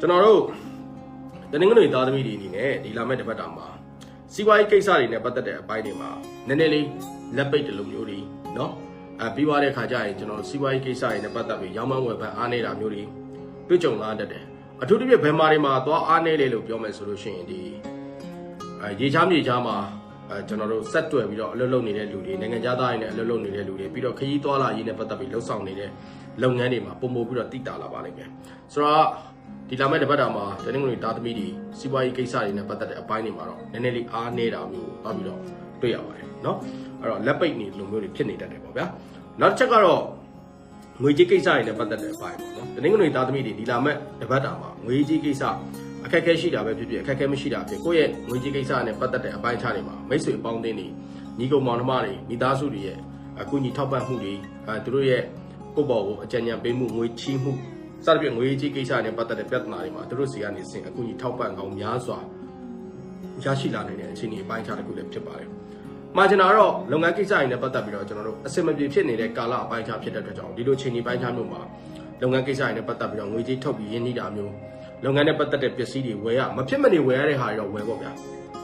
ကျွန်တော်တို့တနင်္ဂနွေသားသမီးတွေအနေနဲ့ဒီလာမယ့်တစ်ပတ်တာမှာစီးပွားရေးကိစ္စတွေနဲ့ပတ်သက်တဲ့အပိုင်းတွေမှာနည်းနည်းလေးလက်ပိတ်တယ်လို့မျိုးတွေเนาะအဲပြီးသွားတဲ့ခါကျရင်ကျွန်တော်တို့စီးပွားရေးကိစ္စတွေနဲ့ပတ်သက်ပြီးရောင်းမဝယ်ပန်းအားနေတာမျိုးတွေတွေ့ကြုံလာတတ်တယ်အထူးသဖြင့်ဘယ်မှာတွေမှာသွားအားနေလေလို့ပြောမယ်ဆိုလို့ရှိရင်ဒီအဲရေချားမြေချားမှာအဲကျွန်တော်တို့ဆက်တွယ်ပြီးတော့အလုပ်လုပ်နေတဲ့လူတွေနိုင်ငံခြားသားတွေနဲ့အလုပ်လုပ်နေတဲ့လူတွေပြီးတော့ခရီးသွားလာရေးနဲ့ပတ်သက်ပြီးလှုပ်ဆောင်နေတဲ့လုပ်ငန်းတွေမှာပုံပုံပြီးတော့တည်တာလာပါလိမ့်မယ်ဆိုတော့ ဒီလာမယ့်တစ်ပတ်တာမှာတနင်္ဂနွေသားသမီးတွေစီးပွားရေးကိစ္စတွေနဲ့ပတ်သက်တဲ့အပိုင်းတွေမှာတော့နည်းနည်းလေးအားနေတာမျိုးသွားပြီးတော့တွေ့ရပါတယ်เนาะအဲ့တော့လက်ပိတ်နေလိုမျိုးတွေဖြစ်နေတတ်တယ်ပေါ့ဗျာနောက်တစ်ချက်ကတော့ ငွေကြေးကိစ္စတွေနဲ့ပတ်သက်တဲ့အပိုင်းပေါ့နော်။တနင်္ဂနွေသားသမီးတွေဒီလာမဲ့တပတ်တာမှာငွေကြေးကိစ္စအခက်အခဲရှိတာပဲဖြစ်ဖြစ်အခက်အခဲမရှိတာဖြစ်ကိုယ့်ရဲ့ငွေကြေးကိစ္စနဲ့ပတ်သက်တဲ့အပိုင်းခြားတွေမှာမိတ်ဆွေအပေါင်းအသင်းတွေညီကောင်မောင်နှမတွေမိသားစုတွေရဲ့အကူအညီထောက်ပံ့မှုတွေအဲသူတို့ရဲ့ကိုယ့်ဘော်ကိုအကြံဉာဏ်ပေးမှုငွေချီးမှု စသဖြင့်ငွေကြေးကိစ္စနဲ့ပတ်သက်တဲ့ပြဿနာတွေမှာသူတို့စီကနေစဉ်အကူအညီထောက်ပံ့ကောင်းများစွာရရှိလာနိုင်တဲ့အခြေအနေအပိုင်းခြားတစ်ခုလည်းဖြစ်ပါတယ်။မှာကျွန်တော်ကတော့လုပ်ငန်းကိစ္စတွေနဲ့ပတ်သက်ပြီးတော့ကျွန်တော်တို့အစင်မပြေဖြစ်နေတဲ့ကာလအပိုင်းခြားဖြစ်တဲ့အတွက်ကြောင့်ဒီလိုချိန်ဒီပိုင်းခြားမျိုးမှာလုပ်ငန်းကိစ္စတွေနဲ့ပတ်သက်ပြီးတော့ငွေကြေးထုတ်ပြီးရင်းနှီးတာမျိုးလုပ်ငန်းနဲ့ပတ်သက်တဲ့ပစ္စည်းတွေဝယ်ရမဖြစ်မနေဝယ်ရတဲ့ဟာတွေတော့ဝယ်ပေါ့ဗျာ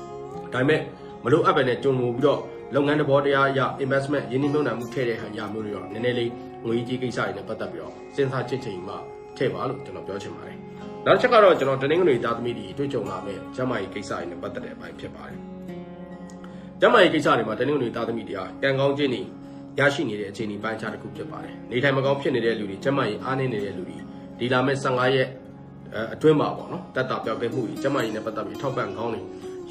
။ဒါပေမဲ့မလို့အပ်ပဲနဲ့ကြုံလို့ပြီးတော့လုပ်ငန်းတဘောတရားအရ investment ရင်းနှီးမြှုပ်နှံမှုထည့်တဲ့ဟာရမျိုးတွေတော့နည်းနည်းလေးငွေကြေးကိစ္စတွေနဲ့ပတ်သက်ပြီးတော့စဉ်းစားချင့်ချိန်မှ ထည့်ပါလို့ကျွန်တော်ပြောချင်ပါတယ်။နောက်တစ်ချက်ကတော့ကျွန်တော်တနင်္ဂနွေသားသမီးတွေတွေ့ကြုံလာမယ့်ကျန်းမာရေးကိစ္စတွေနဲ့ပတ်သက်တဲ့အပိုင်းဖြစ်ပါတယ်။ကျန်းမာရေးကိစ္စတွေမှာတနင်္ဂနွေသားသမီးတွေကကံကောင်းခြင်းတွေရရှိနေတဲ့အခြေအနေပိုင်းခြားတစ်ခုဖြစ်ပါတယ်။နေထိုင်မကောင်းဖြစ်နေတဲ့လူတွေကျန်းမာရေးအားနည်းနေတဲ့လူတွေဒီလာမယ့်15ရက်အဲအတွင်းမှာပေါ့နော်တက်တာပြောက်ကဲမှုကြီးကျန်းမာရေးနဲ့ပတ်သက်ပြီးထောက်ပံ့ကောင်းတွေ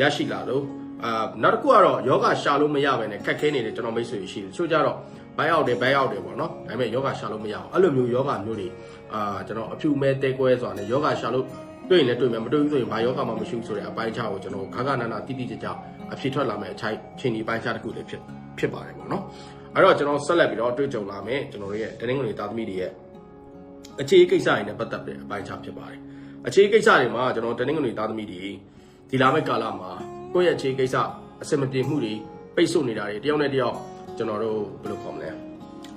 ရရှိလာလို့အာနောက်တစ်ခုကတော့ယောဂရှာလို့မရဘဲနဲ့ခက်ခဲနေတဲ့ကျွန်တော်မိတ်ဆွေရှိတယ်။ချို့ကြတော့ဘိုင်းအောက်တယ်ဘိုင်းအောက်တယ်ပေါ့နော်။ဒါပေမဲ့ယောဂရှာလို့မရအောင်အဲ့လိုမျိုးယောဂမျိုးတွေ အာကျွန်တော်အဖြူမဲတဲကွဲဆိုတာနဲ့ယောဂရှာလို့တွေ့ရင်လည်းတွေ့မယ်မတွေ့ဘူးဆိုရင်ဘာယောဂမှမရှိဘူးဆိုတဲ့အပိုင်းခြားကိုကျွန်တော်ခါခါနာနာတိတိကျကျအဖြစ်ထွက်လာမယ့်အချိုက်ချင်းဒီပိုင်းခြားတစ်ခုလည်းဖြစ်ဖြစ်ပါတယ်ပေါ့နော်။အဲ့တော့ကျွန်တော်ဆက်လက်ပြီးတော့တွေ့ကြုံလာမယ်ကျွန်တော်တို့ရဲ့တနင်္ဂနွေသားသမီးတွေရဲ့အခြေကိစ္စတွေနဲ့ပတ်သက်တဲ့အပိုင်းခြားဖြစ်ပါတယ်။အခြေကိစ္စတွေမှာကျွန်တော်တနင်္ဂနွေသားသမီးတွေဒီလာမယ့်ကာလမှာကိုယ့်ရဲ့အခြေကိစ္စအစင်မပြေမှုတွေပိတ်ဆို့နေတာတွေတယောက်နဲ့တယောက်ကျွန်တော်တို့ဘယ်လိုခေါ်မလဲ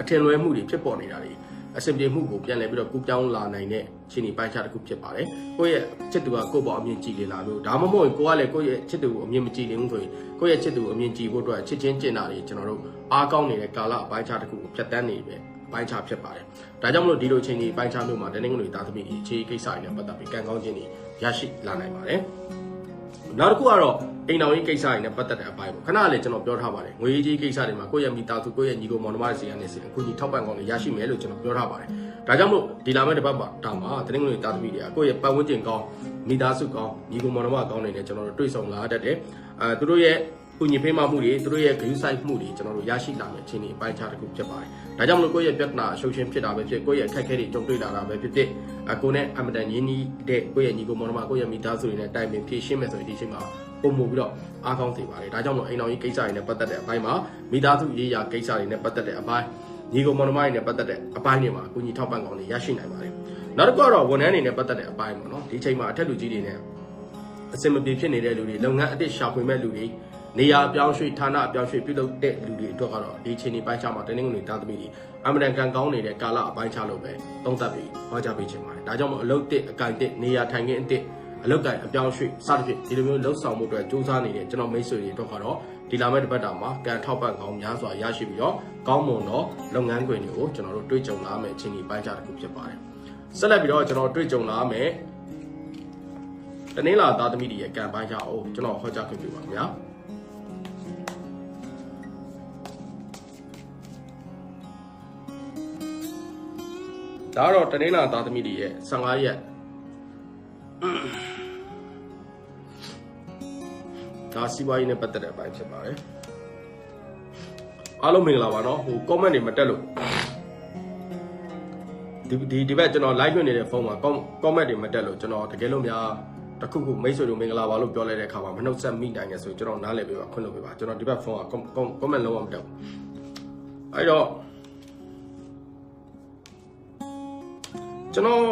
အထင်လွဲမှုတွေဖြစ်ပေါ်နေတာတွေ အစင်ပြေမှုကိုပြန်လည်ပြီးတော့ကူပြောင်းလာနိုင်တဲ့ခြေနေပိုင်းခြားတစ်ခုဖြစ်ပါတယ်။ကိုယ့်ရဲ့ချစ်သူကကိုယ့်ဘောအမြင်ကြည်လေလာလို့ဒါမှမဟုတ်ရင်ကိုကလည်းကိုယ့်ရဲ့ချစ်သူကိုအမြင်မကြည်လင်ဘူးဆိုရင်ကိုယ့်ရဲ့ချစ်သူကိုအမြင်ကြည်ဖို့အတွက်ချစ်ချင်းကျင်တာတွေကျွန်တော်တို့အားကောင်းနေတဲ့ကာလအပိုင်းခြားတစ်ခုကိုဖြတ်တန်းနေပဲအပိုင်းခြားဖြစ်ပါတယ်။ဒါကြောင့်မလို့ဒီလိုချိန်ကြီးအပိုင်းခြားမျိုးမှာတနင်္ဂနွေသားသမီးတွေအခြေကိစ္စတွေနဲ့ပတ်သက်ပြီးကံကောင်းခြင်းတွေရရှိလာနိုင်ပါတယ်။ နောက်တစ်ခုကတော့အိမ်တော်ရေးကိစ္စတွေနဲ့ပတ်သက်တဲ့အပိုင်းပေါ့ခဏလေးကျွန်တော်ပြောထားပါတယ်ငွေကြေးကိစ္စတွေမှာကိုယ့်ရဲ့မိသားစုကိုယ့်ရဲ့ညီကိုမောင်နှမတွေစီကနေစီအခုညီထောက်ပံ့ကောင်းတွေရရှိမယ်လို့ကျွန်တော်ပြောထားပါတယ်ဒါကြောင့်မို့ဒီလာမယ့်တစ်ပတ်မှာတောင်မှာတနင်္ဂနွေသားသမီးတွေကကိုယ့်ရဲ့ပတ်ဝန်းကျင်ကောင်းမိသားစုကောင်းညီကိုမောင်နှမကောင်းတွေနဲ့ကျွန်တော်တို့တွေ့ဆုံလာတတ်တယ်အဲသူတို့ရဲ့ ကုညီဖေးမမှုတွေသူတို့ရဲ့ဂရုစိုက်မှုတွေကျွန်တော်တို့ရရှိလာမယ့်အခြေအနေအပိုင်းခြားတစ်ခုဖြစ်ပါတယ်။ဒါကြောင့်မလို့ကိုယ့်ရဲ့ပြဿနာအရှုပ်ရှင်းဖြစ်တာပဲဖြစ်ကိုယ့်ရဲ့အခက်အခဲတွေကြုံတွေ့လာတာပဲဖြစ်ဖြစ်အကိုနဲ့အမတန်ရင်းနှီးတဲ့ကိုယ့်ရဲ့ညီကိုမောင်နှမကိုယ့်ရဲ့မိသားစုတွေနဲ့တိုင်ပင်ဖြည့်ရှင်းမယ်ဆိုရင်ဒီချိန်မှာပုံမှုပြီးတော့အားကောင်းစေပါတယ်။ဒါကြောင့်မို့အိမ်တော်ကြီးကိစ္စတွေနဲ့ပတ်သက်တဲ့အပိုင်းမှာမိသားစုရေးရာကိစ္စတွေနဲ့ပတ်သက်တဲ့အပိုင်းညီကိုမောင်နှမတွေနဲ့ပတ်သက်တဲ့အပိုင်းတွေမှာအကူအညီထောက်ပံ့ကောင်းတွေရရှိနိုင်ပါတယ်။နောက်တစ်ခုကတော့ဝန်ထမ်းတွေနဲ့ပတ်သက်တဲ့အပိုင်းပေါ့နော်။ဒီချိန်မှာအထက်လူကြီးတွေနဲ့အစင်မပြေဖြစ်နေတဲ့လူတွေလုပ်ငန်းအသစ်ရှာဖွေမဲ့လူတွေ နေရာအပြောင်းရွှေ့ဌာနအပြောင်းရွှေ့ပြုလုပ်တဲ့လူတွေအတွက်ကတော့ဒီချိန်ဒီပိုင်းခြားမှာတနင်္ဂနွေသားသမီးတွေအမရန်ကန်ကောင်းနေတဲ့ကာလအပိုင်းခြားလို့ပဲသုံးသပ်ပြီးဟောကြားပေးချင်ပါတယ်။ဒါကြောင့်မို့အလုပ်တစ်အကင်တစ်နေရာထိုင်ခင်းအတစ်အလုတ်ကိုင်အပြောင်းရွှေ့စသဖြင့်ဒီလိုမျိုးလှုပ်ဆောင်မှုအတွက်စူးစမ်းနေတဲ့ကျွန်တော်မိတ်ဆွေတွေတို့ကတော့ဒီလာမယ့်တစ်ပတ်တာမှာကံထောက်ပံ့ကောင်းများစွာရရှိပြီးတော့ကောင်းမွန်သောလုပ်ငန်းခွင်တွေကိုကျွန်တော်တို့တွေ့ကြုံလာမယ့်အချိန်ဒီပိုင်းခြားတစ်ခုဖြစ်ပါတယ်။ဆက်လက်ပြီးတော့ကျွန်တော်တွေ့ကြုံလာမယ့်တနင်္လာသားသမီးတွေရဲ့ကံပိုင်းခြားကိုကျွန်တော်ဟောကြားခွင့်ပြုပါခင်ဗျာ။ ဒါကတော့တနင်္လာသားသမီးတွေရဲ့15ရက်ဒါစီးပွားရေးနဲ့ပတ်သက်တဲ့အပိုင်းဖြစ်ပါတယ်အားလုံးမင်္ဂလာပါနော်ဟို comment တွေမတက်လို့ဒီဒီဒီဘက်ကျွန်တော် live လွှင့်နေတဲ့ဖုန်းမှာ comment တွေမတက်လို့ကျွန်တော်တကယ်လို့များတခုခုမိတ်ဆွေတို့မင်္ဂလာပါလို့ပြောလိုက်တဲ့အခါမှာမနှုတ်ဆက်မိနိုင်တယ်ဆိုကျွန်တော်နားလည်ပေးပါခွင့်လုပ်ပေးပါကျွန်တော်ဒီဘက်ဖုန်းက comment လုံးဝမတက်ဘူးအဲ့တော့ ကျွန်တော်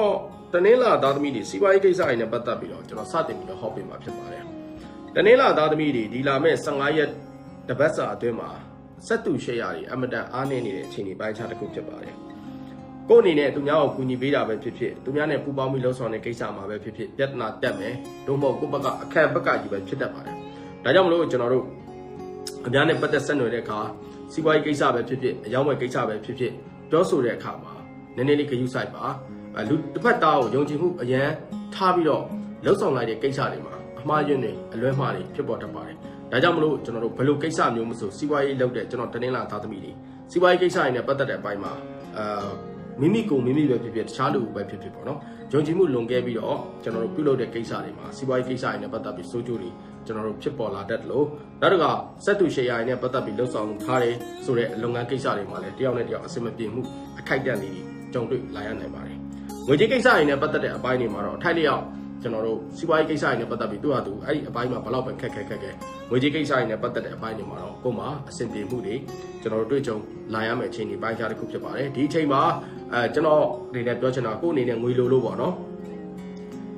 တနင်္လာသားသမီးတွေစီးပွားရေးကိစ္စတွေနဲ့ပတ်သက်ပြီးတော့ကျွန်တော်စတင်ပြီးတော့ဟောပေးမှာဖြစ်ပါတယ်။တနင်္လာသားသမီးတွေဒီလာမဲ့15ရက်တပတ်စာအတွင်းမှာစက်တူရှယ်ယာတွေအမတန်အားနည်းနေတဲ့အချိန်ဒီပိုင်းခြားတစ်ခုဖြစ်ပါတယ်။ကိုယ့်အနေနဲ့သူများကိုကူညီပေးတာပဲဖြစ်ဖြစ်သူများနဲ့ပူးပေါင်းပြီးလှုပ်ဆောင်တဲ့ကိစ္စမှာပဲဖြစ်ဖြစ်ပြဿနာတက်မယ်တို့မဟုတ်ကိုယ့်ဘက်ကအခက်ဘက်ကကြီးပဲဖြစ်တတ်ပါတယ်ဒါကြောင့်မလို့ကျွန်တော်တို့အများနဲ့ပတ်သက်ဆက်နွယ်တဲ့အခါစီးပွားရေးကိစ္စပဲဖြစ်ဖြစ်အယောင်းဝယ်ကိစ္စပဲဖြစ်ဖြစ်ပြောဆိုတဲ့အခါမှာနည်းနည်းလေးဂရုစိုက်ပါအဲ လူတစ်ဖက်သားကိုယုံကြည်မှုအရန်ထားပြီးတော့လှုပ်ဆောင်လိုက်တဲ့ကိစ္စတွေမှာအမှားယွင်းတွေအလွဲမှားတွေဖြစ်ပေါ်တတ်ပါတယ်ဒါကြောင့်မလို့ကျွန်တော်တို့ဘယ်လိုကိစ္စမျိုးမဆိုစီးပွားရေးလုပ်တဲ့ကျွန်တော်တင်းလာသားသမီးတွေစီးပွားရေးကိစ္စတွေနဲ့ပတ်သက်တဲ့အပိုင်းမှာအာမိမိကိုမိမိပဲဖြစ်ဖြစ်တခြားလူပဲဖြစ်ဖြစ်ပေါ့နော်ယုံကြည်မှုလွန်ကဲပြီးတော့ကျွန်တော်တို့ပြုလုပ်တဲ့ကိစ္စတွေမှာစီးပွားရေးကိစ္စတွေနဲ့ပတ်သက်ပြီးစိုးကျိုးတွေကျွန်တော်တို့ဖြစ်ပေါ်လာတတ်တယ်လို့နောက်တစ်ခါစက်သူရှယ်ယာတွေနဲ့ပတ်သက်ပြီးလှုပ်ဆောင်ထားတယ်ဆိုတဲ့လုပ်ငန်းကိစ္စတွေမှာလည်းတယောက်နဲ့တယောက်အဆင်မပြေမှုအခိုက်အတန့်တွေကြုံတွေ့လာရနိုင်ပါတယ် ငွေကြေးကိစ္စတွေနဲ့ပတ်သက်တဲ့အပိုင်းတွေမှာတော့အထိုက်လျောက်ကျွန်တော်တို့စီးပွားရေးကိစ္စတွေနဲ့ပတ်သက်ပြီးသူ့ဟာသူအဲ့ဒီအပိုင်းမှာဘယ်လောက်ပဲခက်ခက်ခက်ခက်ငွေကြေးကိစ္စတွေနဲ့ပတ်သက်တဲ့အပိုင်းတွေမှာတော့ကိုယ်မှာအဆင်ပြေမှုတွေကျွန်တော်တို့တွေ့ကြုံလာရမယ့်အခြေအနေပိုင်းခြားတစ်ခုဖြစ်ပါတယ်ဒီအချိန်မှာအဲကျွန်တော်အနေနဲ့ပြောချင်တာကိုယ်အနေနဲ့ငွေလိုလို့ပေါ့နော်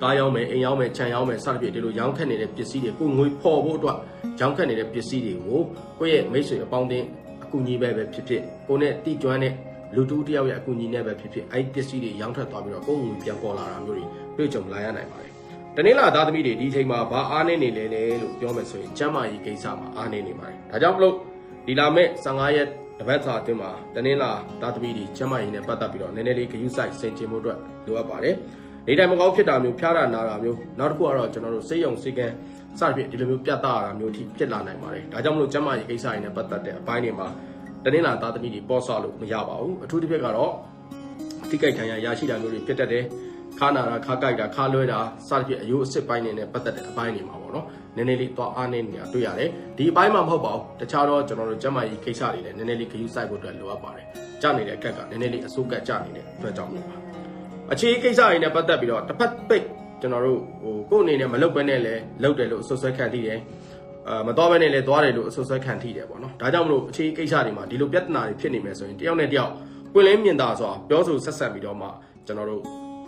ကားရောင်းမယ်အိမ်ရောင်းမယ်ခြံရောင်းမယ်စသဖြင့်ဒီလိုရောင်းခက်နေတဲ့ပစ္စည်းတွေကိုငွေဖော်ဖို့အတွက်ရောင်းခက်နေတဲ့ပစ္စည်းတွေကိုကိုယ့်ရဲ့မိတ်ဆွေအပေါင်းအသင်းအကူအညီပဲပဲဖြစ်ဖြစ်ကိုယ်နဲ့တိကျွမ်းတဲ့ လူတူတယောက်ရဲ့အကူအညီနဲ့ပဲဖြစ်ဖြစ်အဲ့ဒီပစ္စည်းတွေရောင်းထွက်သွားပြီးတော့ကိုယ်ငွေပြန်ပေါ်လာတာမျိုးတွေတွေ့ကြုံလာရနိုင်ပါတယ်။တနင်္လာသားသမီးတွေဒီအချိန်မှာဘာအားနေနေလဲလဲလို့ပြောမယ်ဆိုရင်ကျမ်းမာရေးကိစ္စမှာအားနေနေပါတယ်။ဒါကြောင့်မလို့ဒီလာမဲ့15ရက်တပတ်စာအတွင်းမှာတနင်္လာသားသမီးတွေကျမ်းမာရေးနဲ့ပတ်သက်ပြီးတော့နည်းနည်းလေးဂရုစိုက်စင်ကြင်မှုအတွက်လိုအပ်ပါတယ်။နေတိုင်းမကောင်းဖြစ်တာမျိုးဖျားတာနာတာမျိုးနောက်တစ်ခုကတော့ကျွန်တော်တို့စိတ်ယုံစိတ်ကန်းစသဖြင့်ဒီလိုမျိုးပြတ်သားတာမျိုးထိဖြစ်လာနိုင်ပါတယ်။ဒါကြောင့်မလို့ကျမ်းမာရေးကိစ္စတွေနဲ့ပတ်သက်တဲ့အပိုင်းတွေမှာ တနင်္လာသားသမီးတွေပေါ်ဆလို့မရပါဘူး။အထူးတစ်ဖြင့်ကတော့ထိကြိုက်ခံရရရှိတာမျိုးတွေဖြစ်တတ်တယ်။ခါနာတာခါကြိုက်တာခါလွဲတာစသဖြင့်အယိုးအစ်စ်ပိုင်းတွေနဲ့ပတ်သက်တဲ့အပိုင်းတွေမှာပေါ့နော်။နည်းနည်းလေးသွားအားနေနေတာတွေ့ရတယ်။ဒီအပိုင်းမှာမဟုတ်ပါဘူး။တခြားတော့ကျွန်တော်တို့ကျမ်းမာရေးကိစ္စတွေလည်းနည်းနည်းလေးခရူးဆိုင်ဖို့အတွက်လိုအပ်ပါတယ်။ကြာနေတဲ့အကက်ကနည်းနည်းလေးအစိုးကက်ကြာနေတဲ့အတွက်ကြောင့်လို့ပါ။အခြေကိစ္စတွေနဲ့ပတ်သက်ပြီးတော့တစ်ဖက်ပိတ်ကျွန်တော်တို့ဟိုကိုယ့်အနေနဲ့မလုပ်ဘဲနဲ့လည်းလုပ်တယ်လို့အဆွဆွဲခံသိတယ်။အာ မတော်ဘဲနဲ့လည်းသွားတယ်လို့အဆွဆွဲခံထိတယ်ပေါ့နော်။ဒါကြောင့်မလို့အခြေကိစ္စတွေမှာဒီလိုပြဿနာတွေဖြစ်နေမယ်ဆိုရင်တယောက်နဲ့တယောက်ပွင့်လင်းမြင်သာစွာပြောဆိုဆက်ဆက်ပြီးတော့မှကျွန်တော်တို့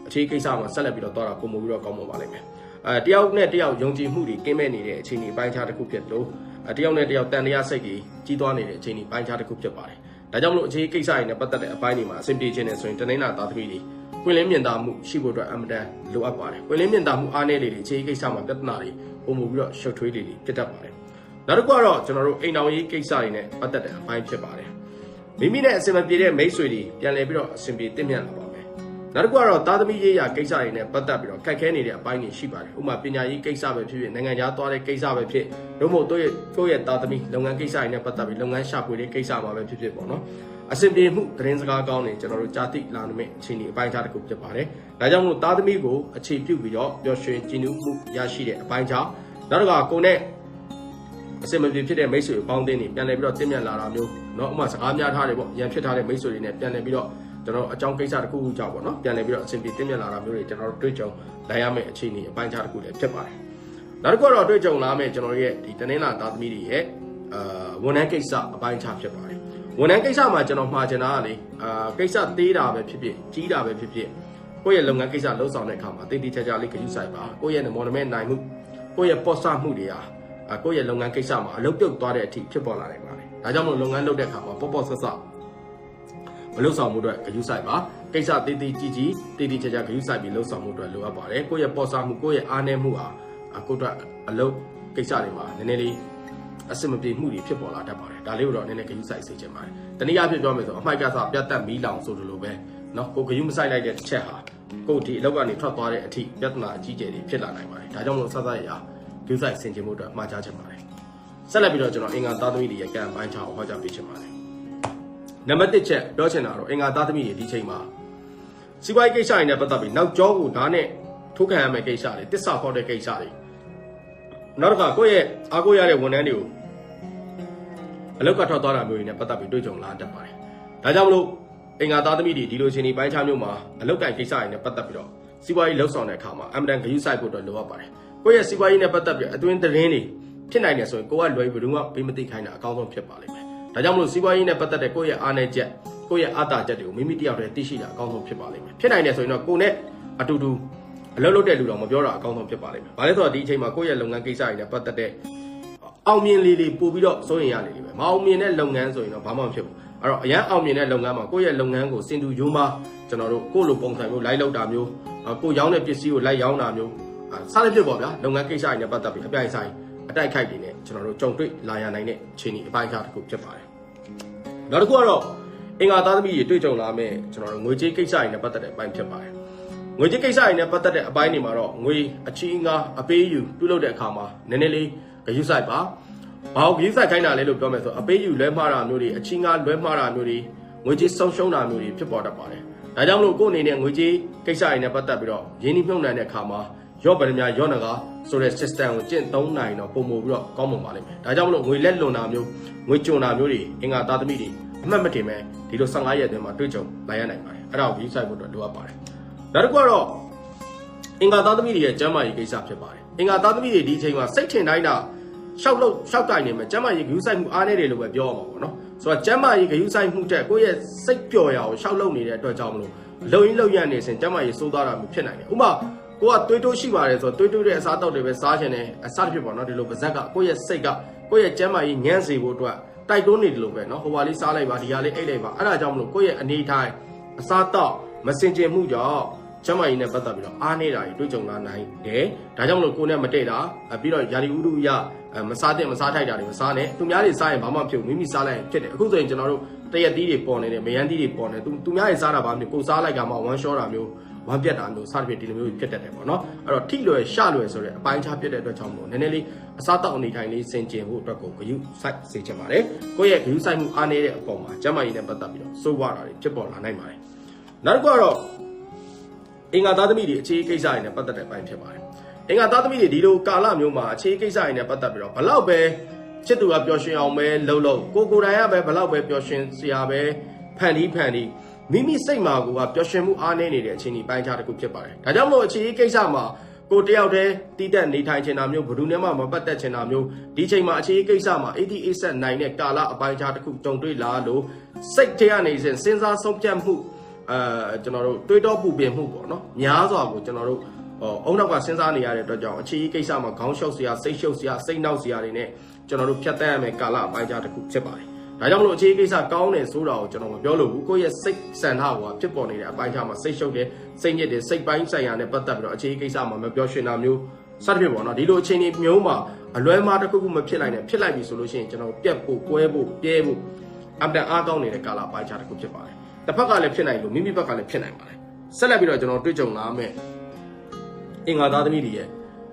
အခြေကိစ္စမှာဆက်လက်ပြီးတော့သွားတာပုံမူပြီးတော့ကောင်းမှာပါလိမ့်မယ်။အဲတယောက်နဲ့တယောက်ယုံကြည်မှုတွေကင်းမဲ့နေတဲ့အခြေအနေပိုင်းခြားတစ်ခုဖြစ်လို့အဲတယောက်နဲ့တယောက်တန်တရားစိတ်ကြီးကြီးသွားနေတဲ့အခြေအနေပိုင်းခြားတစ်ခုဖြစ်ပါတယ်။ဒါကြောင့်မလို့အခြေကိစ္စတွေနဲ့ပတ်သက်တဲ့အပိုင်းတွေမှာအဆင်ပြေခြင်းနဲ့ဆိုရင်တနင်္လာသားသမီးတွေ ပွင့်လင်းမြင်သာမှုရှိဖို့အတွက်အမှန်တန်လိုအပ်ပါတယ်။ပွင့်လင်းမြင်သာမှုအားနည်းလေလေအခြေကိစ္စမှာပြဿနာတွေပုံမူပြီးတော့ရှုပ်ထွေးလေလေဖြစ်တတ်ပါတယ်။နောက်တစ်ခုကတော့ကျွန်တော်တို့အိမ်တော်ရေးကိစ္စတွေနဲ့ပတ်သက်တဲ့အပိုင်းဖြစ်ပါတယ်။မိမိနဲ့အဆင်မပြေတဲ့မိတ်ဆွေတွေပြန်လည်ပြီးတော့အဆင်ပြေတင့်မြတ်လာပါမယ်။နောက်တစ်ခုကတော့သားသမီးရေးရာကိစ္စတွေနဲ့ပတ်သက်ပြီးတော့ခက်ခဲနေတဲ့အပိုင်းတွေရှိပါတယ်။ဥပမာပညာရေးကိစ္စပဲဖြစ်ဖြစ်နိုင်ငံခြားသွားတဲ့ကိစ္စပဲဖြစ်တို့မို့တို့ရဲ့တို့ရဲ့သားသမီးလုပ်ငန်းကိစ္စတွေနဲ့ပတ်သက်ပြီးလုပ်ငန်းရှာဖွေတဲ့ကိစ္စမှာပဲဖြစ်ဖြစ်ပေါ့နော်။ အဆင်ပြေမှုသတင်းစကားကောင်းနေကျွန်တော်တို့ကြာတိလာနေမယ့်အခြေအနေအပိုင်းခြားတစ်ခုဖြစ်ပါတယ်။ဒါကြောင့်မို့သားသမီးကိုအခြေပြုပြီးတော့ပျော်ရွှင်ကြည်နူးမှုရရှိတဲ့အပိုင်းခြားနောက်တစ်ခါကိုနဲ့အစင်မပြေဖြစ်တဲ့မိတ်ဆွေအပေါင်းအသင်းတွေပြန်လည်ပြီးတော့တင့်မြတ်လာတာမျိုးเนาะဥပမာစကားများထားတယ်ပေါ့ရန်ဖြစ်ထားတဲ့မိတ်ဆွေတွေနဲ့ပြန်လည်ပြီးတော့ကျွန်တော်အကြောင်းကိစ္စတစ်ခုခုကြောင့်ပေါ့နော်ပြန်လည်ပြီးတော့အဆင်ပြေတင့်မြတ်လာတာမျိုးတွေကျွန်တော်တို့တွေ့ကြုံလာရမယ့်အခြေအနေအပိုင်းခြားတစ်ခုလည်းဖြစ်ပါတယ်နောက်တစ်ခုကတော့တွေ့ကြုံလာမယ့်ကျွန်တော်ရဲ့ဒီတနင်္လာသားသမီးတွေရဲ့အာဝန်ထမ်းကိစ္စအပိုင်းခြားဖြစ်ပါတယ် ယ် ဝန်ထမ်းကိစ္စမှာကျွန်တော်မှာချင်တာကလေအာကိစ္စသေးတာပဲဖြစ်ဖြစ်ကြီးတာပဲဖြစ်ဖြစ်ကိုယ့်ရဲ့လုပ်ငန်းကိစ္စလှုပ်ဆောင်တဲ့အခါမှာတည်တည်ချာချာလေးခရူးဆိုင်ပါကိုယ့်ရဲ့မော်နမန့်နိုင်မှုကိုယ့်ရဲ့ပေါ်ဆမှုတွေဟာအာကိုယ့်ရဲ့လုပ်ငန်းကိစ္စမှာအလုပ်ပြုတ်သွားတဲ့အထိဖြစ်ပေါ်လာနိုင်ပါတယ်ဒါကြောင့်မလို့လုပ်ငန်းလုပ်တဲ့အခါမှာပေါ့ပေါ့ဆဆမလုပ်ဆောင်မှုအတွက်ဂရုစိုက်ပါကိစ္စတည်တည်ကြီးကြီးတည်တည်ချာချာဂရုစိုက်ပြီးလုပ်ဆောင်မှုအတွက်လိုအပ်ပါတယ်ကိုယ့်ရဲ့ပေါ်ဆမှုကိုယ့်ရဲ့အားနည်းမှုဟာကိုယ့်အတွက်အလုပ်ကိစ္စတွေမှာနည်းနည်းလေး အဆင်မပြေမှုတွေဖြစ်ပေါ်လာတတ်ပါတယ်ဒါလေးကိုတော့နည်းနည်းဂရုစိုက်စေချင်ပါတယ်တနည်းအားဖြင့်ပြောမယ်ဆိုအမိုက်ကစားပြတ်တက်မီးလောင်ဆိုလိုပဲเนาะကိုဂရုမစိုက်လိုက်တဲ့တစ်ချက်ဟာကိုဒီအလောက်ကနေထွက်သွားတဲ့အထိပြဿနာအကြီးကျယ်တွေဖြစ်လာနိုင်ပါတယ်ဒါကြောင့်မလို့ဆက်ဆက်ရဂရုစိုက်ဆင်ခြင်မှုအတွက်မှာကြားချင်ပါတယ်ဆက်လက်ပြီးတော့ကျွန်တော်အင်္ဂါသားသမီးတွေရဲ့ကံပိုင်းချောင်းဟောကြားပေးချင်ပါတယ်နံပါတ်1ချက်ပြောချင်တာတော့အင်္ဂါသားသမီးတွေဒီချိန်မှာစီးပွားရေးကိစ္စတွေနဲ့ပတ်သက်ပြီးနောက်ကျောကိုဓာတ်နဲ့ထိုးခံရမယ့်ကိစ္စတွေတစ္ဆာဖောက်တဲ့ကိစ္စတွေနောက်တစ်ခါကိုယ့်ရဲ့အားကိုးရတဲ့ဝန်ထမ်းတွေကို အလောက်ကထွက်သွားတာမျိုးတွေနဲ့ပတ်သက်ပြီးတွေ့ကြုံလာတတ်ပါတယ်ဒါကြောင့်မလို့အင်္ဂါသားသမီးတွေဒီလိုရှင်ဒီပိုင်းခြားမျိုးမှာအလောက်ကန်ကိစ္စတွေနဲ့ပတ်သက်ပြီးတော့စီးပွားရေးလှုပ်ဆောင်တဲ့အခါမှာအမ်ဒန်ဂရုစိုက်ဖို့အတွက်လိုအပ်ပါတယ်ကိုယ့်ရဲ့စီးပွားရေးနဲ့ပတ်သက်ပြီးအတွင်းသတင်းတွေဖြစ်နိုင်တယ်ဆိုရင်ကိုကလွယ်ဘယ်သူမှဘေးမသိခိုင်းတာအကောင်းဆုံးဖြစ်ပါလိမ့်မယ်။ဒါကြောင့်မလို့စီးပွားရေးနဲ့ပတ်သက်တဲ့ကိုယ့်ရဲ့အားနည်းချက်ကိုယ့်ရဲ့အားသာချက်တွေကိုမိမိတယောက်တည်းသိရှိတာအကောင်းဆုံးဖြစ်ပါလိမ့်မယ်။ဖြစ်နိုင်တယ်ဆိုရင်တော့ကိုယ်နဲ့အတူတူအလုပ်လုပ်တဲ့လူတော်မပြောတာအကောင်းဆုံးဖြစ်ပါလိမ့်မယ်။ဘာလဲဆိုတော့ဒီအချိန်မှာကိုယ့်ရဲ့လုပ်ငန်းကိစ္စတွေနဲ့ပတ်သက်တဲ့ အောင်မြင်လေးလေးပို့ပြီးတော့စိုးရင်ရလေလေပဲ။မအောင်မြင်တဲ့လုပ်ငန်းဆိုရင်တော့ဘာမှမဖြစ်ဘူး။အဲ့တော့အရန်အောင်မြင်တဲ့လုပ်ငန်းမှာကိုယ့်ရဲ့လုပ်ငန်းကိုစင်တူယိုးမကျွန်တော်တို့ကိုယ့်လိုပုံစံမျိုးလိုက်လောက်တာမျိုးအာကိုယ်ရောင်းတဲ့ပစ္စည်းကိုလိုက်ရောင်းတာမျိုးအာစားတဲ့ဖြစ်ပေါ့ဗျာလုပ်ငန်းကိစ္စတွေနဲ့ပတ်သက်ပြီးအပြိုင်ဆိုင်အတိုက်ခိုက်တွေနဲ့ကျွန်တော်တို့ကြုံတွေ့လာရနိုင်တဲ့အခြေအနေအပိုင်းအခြားတစ်ခုဖြစ်ပါတယ်နောက်တစ်ခုကတော့အင်္ဂါသားသမီးတွေတွေ့ကြုံလာမယ့်ကျွန်တော်တို့ငွေကြေးကိစ္စတွေနဲ့ပတ်သက်တဲ့အပိုင်းဖြစ်ပါတယ်ငွေကြေးကိစ္စတွေနဲ့ပတ်သက်တဲ့အပိုင်းတွေမှာတော့ငွေအချီးငါအပေးယူပြုလုပ်တဲ့အခါမှာနည်းနည်းလေး ဂရုစိုက်ပါဘာလို့ဂရုစိုက်ခိုင်းတာလဲလို့ပြောမယ်ဆိုအပေးယူလွဲမှားတာမျိုးတွေအချီးငါလွဲမှားတာမျိုးတွေငွေကြေးဆုံးရှုံးတာမျိုးတွေဖြစ်ပေါ်တတ်ပါတယ်ဒါကြောင့်မလို့ကိုယ့်အနေနဲ့ငွေကြေးကိစ္စတွေနဲ့ပတ်သက်ပြီးတော့ရင်းနှီးမြှုပ်နှံတဲ့အခါမှာရော့ဗန်များရော့နဂါဆိုတဲ့ system ကိုကျင့်သုံးနိုင်တော့ပုံမူပြီးတော့ကောင်းမွန်ပါလိမ့်မယ်ဒါကြောင့်မလို့ငွေလက်လွန်တာမျိုးငွေကြုံတာမျိုးတွေအင်္ဂါသားသမီးတွေအမှတ်မတင်မဲ့ဒီလို15ရက်အတွင်းမှာတွေ့ကြုံလာရနိုင်ပါတယ်အဲ့ဒါကို view site ဖို့အတွက်လိုအပ်ပါတယ်နောက်တစ်ခုကတော့အင်္ဂါသားသမီးတွေရဲ့ကျမ်းမာရေးကိစ္စဖြစ်ပါတယ် အင်္ဂါသားသမီးတွေဒီအချိန်မှာစိတ်ထင်တိုင်းတာရှောက်လို့ရှောက်ကင်နေမှာကျမ်းမာရေး view site မှုအားနေတယ်လို့ပဲပြောရမှာပေါ့နော်ဆိုတော့ကျမ်းမာရေး view site မှုတက်ကိုယ့်ရဲ့စိတ်ပျော်ရအောင်ရှောက်လုပ်နေတဲ့အတွက်ကြောင့်မလို့လုံရင်းလုံရနေစဉ်ကျမ်းမာရေးစိုးသွားတာမျိုးဖြစ်နိုင်တယ်ဥပမာကိုကတွေးတိုးရှိပါတယ်ဆိုတော့တွေးတိုးတဲ့အစားအသောက်တွေပဲစားခြင်းနဲ့အစားတစ်ဖြစ်ပေါ့နော်ဒီလိုပါဇက်ကကိုယ့်ရဲ့စိတ်ကကိုယ့်ရဲ့ကျမ်းမာရေးညံ့စေဖို့အတွက်တိုက်တွန်းနေတယ်လို့ပဲနော်ဟိုပါလေးစားလိုက်ပါဒီဟာလေးအိတ်လိုက်ပါအဲ့ဒါကြောင့်မလို့ကိုယ့်ရဲ့အနေထိုင်အစားအသောက်မစင်ကြင်မှုကြောင့် ကျမ်းမာရေးနဲ့ပတ်သက်ပြီးတော့အားနေတာတွေတွေ့ကြုံလာနိုင်တယ်ဒါကြောင့်မလို့ကိုယ်နဲ့မတည့်တာပြီးတော့ယာရီဥဒုရမစားတဲ့မစားထိုက်တာတွေမစားနဲ့သူများတွေစားရင်ဘာမှမဖြစ်ဘူးမိမိစားလိုက်ရင်ဖြစ်တယ်အခုဆိုရင်ကျွန်တော်တို့တရက်သီးတွေပေါ်နေတယ်မယန်းသီးတွေပေါ်နေသူသူများတွေစားတာဘာမျိုးကိုစားလိုက်ကမှဝမ်းရှောတာမျိုးဝမ်းပြတ်တာမျိုးစသဖြင့်ဒီလိုမျိုးဖြစ်တတ်တယ်ပေါ့နော်အဲ့တော့ထိလွယ်ရှလွယ်ဆိုတဲ့အပိုင်းခြားဖြစ်တဲ့အတွက်ကြောင့်မို့နည်းနည်းလေးအစားတောက်အနေထိုင်လေးစင်ကြင်ဖို့အတွက်ကိုဂယုစိုက်စေချင်ပါတယ်ကိုယ့်ရဲ့ဂယုစိုက်မှုအားနည်းတဲ့အပေါ်မှာကျမ်းမာရေးနဲ့ပတ်သက်ပြီးတော့စိုးဝါတာတွေဖြစ်ပေါ်လာနိုင်ပါတယ်နောက်တစ်ခုကတော့ အင်္ဂါသားသမီးတွေအခြေကိစ္စတွေနဲ့ပတ်သက်တဲ့အပိုင်းဖြစ်ပါတယ်အင်္ဂါသားသမီးတွေဒီလိုကာလမျိုးမှာအခြေကိစ္စတွေနဲ့ပတ်သက်ပြီးတော့ဘလောက်ပဲချစ်သူကပျော်ရွှင်အောင်ပဲလှုပ်လှုပ်ကိုကိုယ်တိုင်ကပဲဘလောက်ပဲပျော်ရွှင်စရာပဲဖန်တီးဖန်တီးမိမိစိတ်မှာကိုကပျော်ရွှင်မှုအားနည်းနေတဲ့အခြေအနေပိုင်းခြားတစ်ခုဖြစ်ပါတယ်။ဒါကြောင့်မလို့အခြေအကိစ္စမှာကိုတယောက်တည်းတီးတက်နေထိုင်ချင်တာမျိုးဘယ်သူနဲ့မှမပတ်သက်ချင်တာမျိုးဒီချိန်မှာအခြေအကိစ္စမှာ 88ဆက်နိုင်တဲ့ကာလအပိုင်းခြားတစ်ခုကြုံတွေ့လာလို့စိတ်ထဲကနေစဉ်စဉ်းစားဆုံးဖြတ်မှု အဲကျွန်တော်တို့တွေးတောပူပင်မှုပေါ့နော်များစွာကိုကျွန်တော်တို့အုံနောက်ကစဉ်းစားနေရတဲ့အတွက်ကြောင့်အခြေအကိစ္စမှာခေါင်းရှုပ်စရာစိတ်ရှုပ်စရာစိတ်နှောက်စရာတွေနဲ့ကျွန်တော်တို့ဖြတ်သန်းရမယ့်ကာလအပိုင်းခြားတစ်ခုဖြစ်ပါတယ်ဒါကြောင့်မလို့အခြေကိစ္စကောင်းတယ်ဆိုတာကိုကျွန်တော်မပြောလို့ဘူးကိုယ့်ရဲ့စိတ်ဆန္ဒကဖြစ်ပေါ်နေတဲ့အပိုင်းခြားမှာစိတ်ရှုပ်တယ်စိတ်ညစ်တယ်စိတ်ပိုင်းဆိုင်ရာနဲ့ပတ်သက်ပြီးတော့အခြေကိစ္စမှာမပြောရှင်တာမျိုးစသဖြင့်ပေါ့နော်ဒီလိုအခြေအနေမျိုးမှာအလွဲမှားတစ်ခုခုမဖြစ်နိုင်နဲ့ဖြစ်လိုက်ပြီဆိုလို့ရှိရင်ကျွန်တော်ပြက်ဖို့ကွဲဖို့ပြဲဖို့အပ်တန်အားကောင်းနေတဲ့ကာလပိုင်းခြားတစ်ခုဖြစ်ပါတယ် တစ်ဖက်ကလည်းဖြစ်နိုင်လို့မိမိဘက်ကလည်းဖြစ်နိုင်ပါတယ်ဆက်လက်ပြီးတော့ကျွန်တော်တွေ့ကြုံလာမယ်အင်္ဂါသားသမီးတွေရဲ့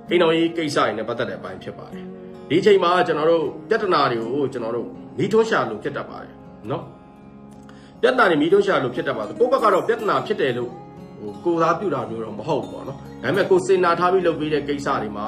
အိမ်တော်ရေးကိစ္စတွေနဲ့ပတ်သက်တဲ့အပိုင်းဖြစ်ပါတယ်ဒီအချိန်မှာကျွန်တော်တို့ပြဿနာတွေကိုကျွန်တော်တို့မီးထွန်းရှာလို့ဖြစ်တတ်ပါတယ်နော်ပြဿနာတွေမီးထွန်းရှာလို့ဖြစ်တတ်ပါတယ်ကိုယ့်ဘက်ကတော့ပြဿနာဖြစ်တယ်လို့ဟိုကိုသားပြူတာမျိုးတော့မဟုတ်ဘူးပေါ့နော်ဒါပေမဲ့ကိုစင်နာထားပြီးလုပ်ပေးတဲ့ကိစ္စတွေမှာ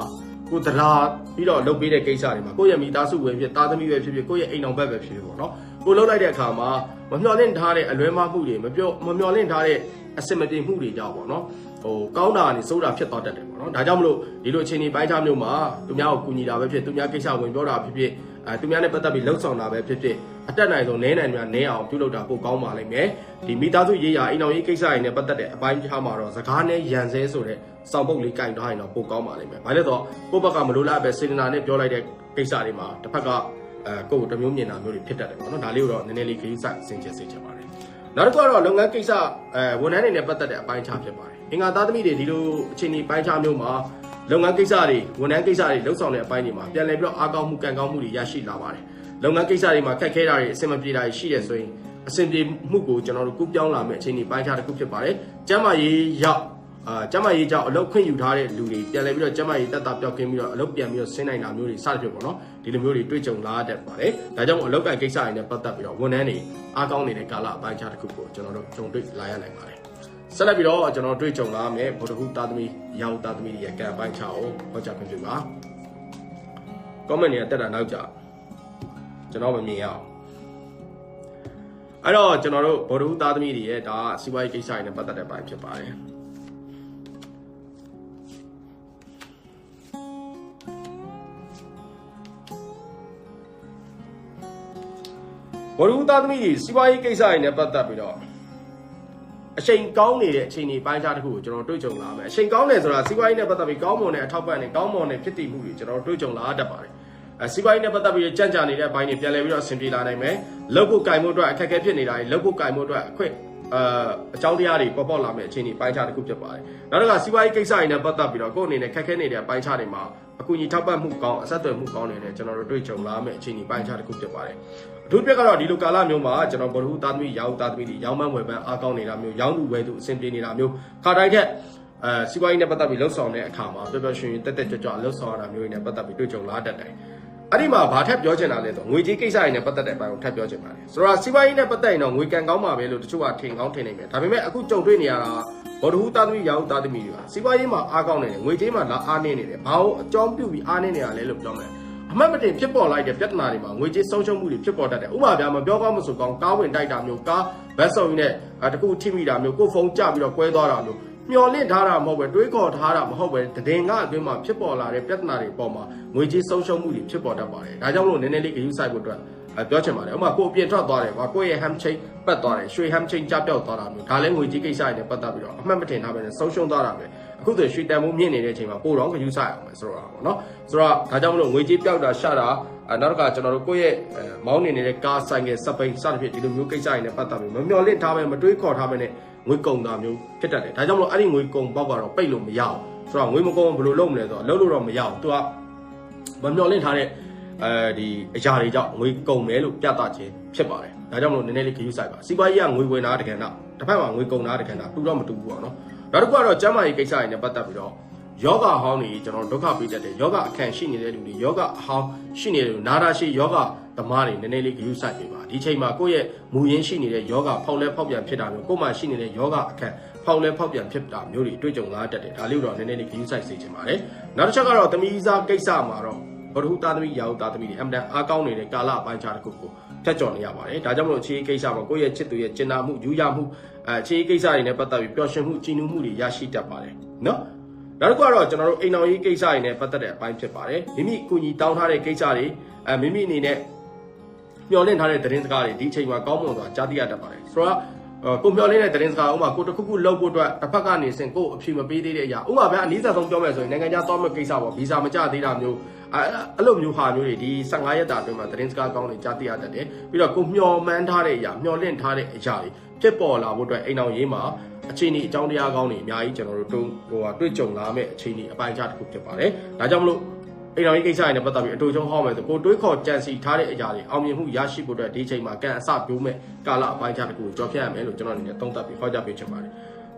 ကိုသရာပြီးတော့လုပ်ပေးတဲ့ကိစ္စတွေမှာကိုယ့်ရဲ့မိသားစုဝင်ဖြစ်သားသမီးပဲဖြစ်ဖြစ်ကိုယ့်ရဲ့အိမ်အောင်ဘက်ပဲဖြစ်ဖြစ်ပေါ့နော်ကိုလုပ်လိုက်တဲ့အခါမှာ မမျှော်လင့်ထားတဲ့အလွဲမှားမှုတွေမပြောမမျှော်လင့်ထားတဲ့အစင်မပြေမှုတွေကြောင့်ပေါ့နော်ဟိုကောင်းတာကနေစိုးတာဖြစ်သွားတတ်တယ်ပေါ့နော်ဒါကြောင့်မလို့ဒီလိုအခြေအနေပိုင်းခြားမျိုးမှာသူများကိုကူညီတာပဲဖြစ်သူများကိစ္စဝင်ပြောတာဖြစ်ဖြစ်အဲသူများနဲ့ပတ်သက်ပြီးလှုပ်ဆောင်တာပဲဖြစ်ဖြစ်အတက်နိုင်ဆုံးနဲနိုင်များနဲအောင်ပြုလုပ်တာပိုကောင်းပါလိမ့်မယ်ဒီမိသားစုရေးရာအိမ်တော်ရေးကိစ္စတွေနဲ့ပတ်သက်တဲ့အပိုင်းခြားမှာတော့စကားနဲ့ရန်စဲဆိုတဲ့စောင့်ပုတ်လေးကင်ထားရင်တော့ပိုကောင်းပါလိမ့်မယ်ဘာလဲဆိုတော့ကိုယ့်ဘက်ကမလိုလားပဲစေတနာနဲ့ပြောလိုက်တဲ့ကိစ္စတွေမှာတစ်ဖက်က အဲကိုယ့်ကိုတမျိုးမြင်တာမျိုးတွေဖြစ်တတ်တယ်ပေါ့နော်ဒါလေးကိုတော့နည်းနည်းလေးခရီးဆိုင်ဆင်ခြင်စေချင်ပါတယ်နောက်တစ်ခုကတော့လုပ်ငန်းကိစ္စအဲဝန်ထမ်းတွေနဲ့ပတ်သက်တဲ့အပိုင်းခြားဖြစ်ပါတယ်အင်္ဂါသားသမီးတွေဒီလိုအခြေအနေပိုင်းခြားမျိုးမှာလုပ်ငန်းကိစ္စတွေဝန်ထမ်းကိစ္စတွေလှုပ်ဆောင်တဲ့အပိုင်းတွေမှာပြန်လည်ပြီးတော့အားကောင်းမှုကံကောင်းမှုတွေရရှိလာပါတယ်လုပ်ငန်းကိစ္စတွေမှာခက်ခဲတာတွေအဆင်မပြေတာတွေရှိတယ်ဆိုရင်အဆင်ပြေမှုကိုကျွန်တော်တို့ကူးပြောင်းလာမယ့်အခြေအနေပိုင်းခြားတစ်ခုဖြစ်ပါတယ်ကျမ်းမာရေးရောက် အာကျမကြီးကြောင့်အလုပ်ခွင့်ယူထားတဲ့လူတွေပြန်လဲပြီးတော့ကျမကြီးတက်တာပြောက်ကင်းပြီးတော့အလုပ်ပြန်ပြီးတော့ဆင်းနိုင်တာမျိုးတွေစသဖြင့်ပေါ့နော်ဒီလိုမျိုးတွေတွေ့ကြုံလာတတ်ပါတယ်ဒါကြောင့်အလုပ်ကန်ကိစ္စတွေနဲ့ပတ်သက်ပြီးတော့ဝန်ထမ်းတွေအားကောင်းနေတဲ့ကာလအပိုင်းခြားတစ်ခုကိုကျွန်တော်တို့ကြုံတွေ့လာရနိုင်ပါတယ်ဆက်လက်ပြီးတော့ကျွန်တော်တွေ့ကြုံလာမယ်ဗုဒ္ဓဟူသားသမီးရောင်သားသမီးရဲ့ကံအပိုင်းခြားကိုဟောကြားခွင့်ပြုပါ comment တွေကတက်တာနောက်ကြကျွန်တော်မမြင်ရအောင်အဲ့တော့ကျွန်တော်တို့ဗုဒ္ဓဟူသားသမီးတွေရဲ့ဒါစီးပွားရေးကိစ္စတွေနဲ့ပတ်သက်တဲ့ပိုင်းဖြစ်ပါတယ် ဝရူသားသမီးကြီးစီးပွားရေးကိစ္စတွေနဲ့ပတ်သက်ပြီးတော့အချိန်ကောင်းနေတဲ့အချိန်တွေပိုင်းခြားတစ်ခုကိုကျွန်တော်တွေ့ကြုံလာမယ်အချိန်ကောင်းတယ်ဆိုတာစီးပွားရေးနဲ့ပတ်သက်ပြီးကောင်းမွန်တဲ့အထောက်ပံ့တွေကောင်းမွန်တဲ့ဖြစ်တည်မှုတွေကျွန်တော်တွေ့ကြုံလာတတ်ပါတယ်အဲစီးပွားရေးနဲ့ပတ်သက်ပြီးကြံ့ကြာနေတဲ့အပိုင်းတွေပြန်လည်ပြီးတော့အဆင်ပြေလာနိုင်မယ်လောက်ဖို့ကင်မှုအတွက်အခက်အခဲဖြစ်နေတာတွေလောက်ဖို့ကင်မှုအတွက်အခွင့်အာအကြောင်းတရားတွေပေါ်ပေါက်လာမယ့်အခြေအနေပိုင်းခြားတစ်ခုဖြစ်ပါတယ်နောက်တစ်ခါစီးပွားရေးကိစ္စတွေနဲ့ပတ်သက်ပြီးတော့ကိုယ့်အနေနဲ့ခက်ခဲနေတဲ့အပိုင်းခြားတွေမှာအကူအညီထောက်ပံ့မှုကောင်းအဆက်အသွယ်မှုကောင်းတွေနဲ့ကျွန်တော်တို့တွေ့ကြုံလာမယ့်အခြေအနေပိုင်းခြားတစ်ခုဖြစ်ပါတယ် အထူးပြကတော့ဒီလိုကာလမျိုးမှာကျွန်တော်ဘ ਹੁ သားသမီးရောင်းသားသမီးတွေရောင်းမဝယ်ပန်းအားကောင်းနေတာမျိုးရောင်းသူဝယ်သူအဆင်ပြေနေတာမျိုးခါတိုင်းထက်အဲစီးပွားရေးနဲ့ပတ်သက်ပြီးလှုပ်ဆောင်တဲ့အခါမှာပျော်ပျော်ရွှင်ရွှင်တက်တက်ကြွကြွလှုပ်ဆောင်ရတာမျိုးတွေနဲ့ပတ်သက်ပြီးတွေ့ကြုံလာတတ်တယ်အဲ့ဒီမှာဘာထပ်ပြောချင်တာလဲဆိုငွေကြေးကိစ္စတွေနဲ့ပတ်သက်တဲ့အပိုင်းကိုထပ်ပြောချင်ပါတယ်ဆိုတော့စီးပွားရေးနဲ့ပတ်သက်ရင်တော့ငွေကန်ကောင်းပါပဲလို့တချို့ကထင်ကောင်းထင်နေတယ်ဒါပေမဲ့အခုကြုံတွေ့နေရတာဘောဓဟုသားသမီးရောင်းသားသမီးတွေကစီးပွားရေးမှာအားကောင်းနေတယ်ငွေကြေးမှာလာအားနေနေတယ်ဘာလို့အကြောင်းပြုပြီးအားနေနေရလဲလို့ပြောမယ် အမှတ်မတင်ဖြစ်ပေါ်လိုက်တဲ့ပြဿနာတွေမှာငွေကြေးဆုံးရှုံးမှုတွေဖြစ်ပေါ်တတ်တယ်ဥပမာပြမပြောကောင်းမဆိုကောင်းကားဝင်တိုက်တာမျိုးကားဘတ်စုံနဲ့တကူထိမိတာမျိုးကိုယ်ဖုန်းကျပြီးတော့ကွဲသွားတာမျိုးမျော်လင့်ထားတာမဟုတ်ပဲတွေးခေါ်ထားတာမဟုတ်ပဲတည်ငါအတွင်းမှာဖြစ်ပေါ်လာတဲ့ပြဿနာတွေအပေါ်မှာငွေကြေးဆုံးရှုံးမှုတွေဖြစ်ပေါ်တတ်ပါတယ်ဒါကြောင့်မလို့နည်းနည်းလေးဂရုစိုက်ဖို့အတွက်အဲပြောချင်ပါတယ်ဥပမာကိုအပြင်ထွက်သွားတယ်ကွာကိုယ့်ရဲ့ ham chain ပတ်သွားတယ်ရွှေ ham chain ကြားပြောက်သွားတာမျိုးဒါလည်းငွေကြေးကိစ္စတွေနဲ့ပတ်သက်ပြီးတော့အမှတ်မတင်ထားပဲနဲ့ဆုံးရှုံးသွားတာပဲ အခုဆိုရွှေတန်ဖိုးမြင့်နေတဲ့အချိန်မှာပို့တော့ဂရုစိုက်အောင်ပဲဆိုတော့ပေါ့နော်ဆိုတော့ဒါကြောင့်မလို့ငွေကြေးပြောက်တာရှတာအဲနောက်တစ်ခါကျွန်တော်တို့ကိုယ့်ရဲ့မောင်းနေနေတဲ့ကားဆိုင်ကစပိန်စသဖြင့်ဒီလိုမျိုးကိစ္စတွေနဲ့ပတ်သက်ပြီးမမျော်လင့်ထားပဲမတွေးခေါ်ထားပဲနဲ့ငွေကုန်တာမျိုးဖြစ်တတ်တယ်ဒါကြောင့်မလို့အဲ့ဒီငွေကုန်ပေါက်ကတော့ပိတ်လို့မရအောင်ဆိုတော့ငွေမကုန်ဘယ်လိုလုပ်မလဲဆိုတော့လုပ်လို့တော့မရအောင်သူကမမျော်လင့်ထားတဲ့အဲဒီအရာတွေကြောင့်ငွေကုန်တယ်လို့ပြသခြင်းဖြစ်ပါတယ်ဒါကြောင့်မလို့နည်းနည်းလေးခရူးဆိုင်ပါစီးပွားရေးကငွေဝင်တာတကယ်တော့တစ်ဖက်မှာငွေကုန်တာတကယ်တော့တူတော့မတူဘူးပေါ့နော် နောက်တစ်ခုကတော့ကျန်းမာရေးကိစ္စတွေနဲ့ပတ်သက်ပြီးတော့ယောဂဟောင်းတွေကျွန်တော်ဒုက္ခပေးတတ်တယ်ယောဂအခန့်ရှိနေတဲ့လူတွေယောဂအဟောင်းရှိနေတဲ့လူနာတာရှိယောဂသမားတွေနည်းနည်းလေးဂရုစိုက်ပေးပါဒီချိန်မှာကိုယ့်ရဲ့မူရင်းရှိနေတဲ့ယောဂဖောက်လဲဖောက်ပြန်ဖြစ်တာမျိုးကိုယ်မှာရှိနေတဲ့ယောဂအခန့်ဖောက်လဲဖောက်ပြန်ဖြစ်တာမျိုးတွေတွေ့ကြုံလာတတ်တယ်ဒါလေးတော့နည်းနည်းလေးဂရုစိုက်စေချင်ပါတယ်နောက်တစ်ချက်ကတော့သမီးစားကိစ္စမှာတော့ဘဒဟုသားသမီးရာဟုသားသမီးတွေအမှန်တန်အားကောင်းနေတဲ့ကာလအပိုင်းခြားတစ်ခုကို ဖြတ်ကျော်နေရပါတယ်ဒါကြောင့်မလို့အခြေကိစ္စမှာကိုယ့်ရဲ့ချစ်သူရဲ့ကျင်နာမှုယူရမှုအဲအခြေကိစ္စတွေနဲ့ပတ်သက်ပြီးပျော်ရွှင်မှုကြည်နူးမှုတွေရရှိတတ်ပါတယ်နော်နောက်တစ်ခုကတော့ကျွန်တော်တို့အိမ်တော်ရေးကိစ္စတွေနဲ့ပတ်သက်တဲ့အပိုင်းဖြစ်ပါတယ်မိမိကိုကြီးတောင်းထားတဲ့ကိစ္စတွေအဲမိမိအနေနဲ့မျှော်လင့်ထားတဲ့သတင်းစကားတွေဒီအချိန်မှာကောင်းမွန်စွာကြားသိရတတ်ပါတယ်ဆိုတော့ကိုမျော်လင့်တဲ့သတင်းစကားဥမာကိုတခုခုလောက်ဖို့အတွက်တစ်ဖက်ကနေစင်ကိုအဖြေမပေးသေးတဲ့အရာဥမာဗျာအနည်းဆုံးပြောမယ်ဆိုရင်နိုင်ငံခြားသွားမယ့်ကိစ္စပေါ့ဗီဇာမကျသေးတာမျိုး အဲအဲ့လိုမျိုးဟာမျိုးတွေဒီ15ရက်တာအတွင်းမှာသတင်းစကားကောင်းတွေကြားသိရတတ်တယ်ပြီးတော့ကိုမျှော်မှန်းထားတဲ့အရာမျှော်လင့်ထားတဲ့အရာတွေဖြစ်ပေါ်လာဖို့အတွက်အိမ်အောင်ရေးမှာအခြေအနေအကြောင်းတရားကောင်းတွေအများကြီးကျွန်တော်တို့တုံးဟိုဟာတွေ့ကြုံလာမယ့်အခြေအနေအပိုင်းခြားတစ်ခုဖြစ်ပါတယ်ဒါကြောင့်မလို့အိမ်တော်ကြီးကိစ္စတွေနဲ့ပတ်သက်ပြီးအတူချုံဟောမယ်ဆိုကိုတွေးခေါ်ကြံစီထားတဲ့အရာတွေအောင်မြင်မှုရရှိဖို့အတွက်ဒီချိန်မှာကန်အစပြိုးမဲ့ကာလအပိုင်းခြားတစ်ခုကိုကြော်ဖြတ်ရမယ်လို့ကျွန်တော်အနေနဲ့သုံးသပ်ပြီးဟောကြားပေးချင်ပါတယ်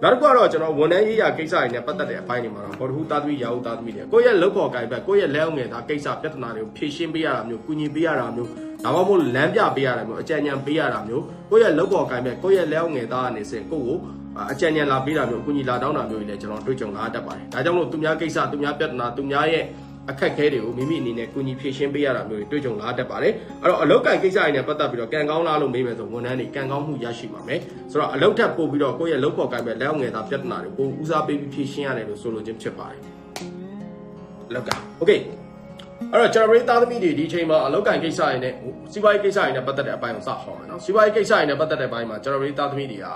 နောက်တစ်ခုကတော့ကျွန်တော်ဝန်ထမ်းရေးရာကိစ္စတွေနဲ့ပတ်သက်တဲ့အပိုင်းတွေမှာတော့ဘောဓဟုသားသမီးရာဟုသားသမီးတွေကိုယ့်ရဲ့လောက်ခေါ်ကိုင်ဘက်ကိုယ့်ရဲ့လက်အောင်ငယ်သားကိစ္စပြဿနာတွေကိုဖြေရှင်းပေးရတာမျိုးကုညီပေးရတာမျိုးဒါမှမဟုတ်လမ်းပြပေးရတာမျိုးအကြံဉာဏ်ပေးရတာမျိုးကိုယ့်ရဲ့လောက်ခေါ်ကိုင်ဘက်ကိုယ့်ရဲ့လက်အောင်ငယ်သားအနေနဲ့ကိုယ့်ကိုအကြံဉာဏ်လာပေးတာမျိုးအကူညီလာတောင်းတာမျိုးတွေလည်းကျွန်တော်တွေ့ကြုံလာတတ်ပါတယ်ဒါကြောင့်မို့သူများကိစ္စသူများပြဿနာသူများရဲ့ အခက်ခဲတွေကိုမိမိအနေနဲ့ကုညီဖြေရှင်းပေးရတာမျိုးတွေတွေ့ကြုံလာတတ်ပါတယ်အဲ့တော့အလောက်ကန်ကိစ္စတွေနဲ့ပတ်သက်ပြီးတော့ကံကောင်းလားလို့မေးမယ်ဆိုဝန်ထမ်းတွေကံကောင်းမှုရရှိပါမယ်ဆိုတော့အလောက်ထပ်ပို့ပြီးတော့ကိုယ့်ရဲ့လောက်ပေါ်ကိုင်ပဲလက်အောင်ငယ်သားပြဿနာတွေကိုဦးစားပေးပြီးဖြေရှင်းရတယ်လို့ဆိုလိုခြင်းဖြစ်ပါတယ်လောက်ကโอเคအဲ့တော့ကျွန်တော်တို့သားသမီးတွေဒီချိန်မှာအလောက်ကန်ကိစ္စတွေနဲ့စီးပွားရေးကိစ္စတွေနဲ့ပတ်သက်တဲ့အပိုင်းကိုစဟောမယ်နော်စီးပွားရေးကိစ္စတွေနဲ့ပတ်သက်တဲ့အပိုင်းမှာကျွန်တော်တို့သားသမီးတွေက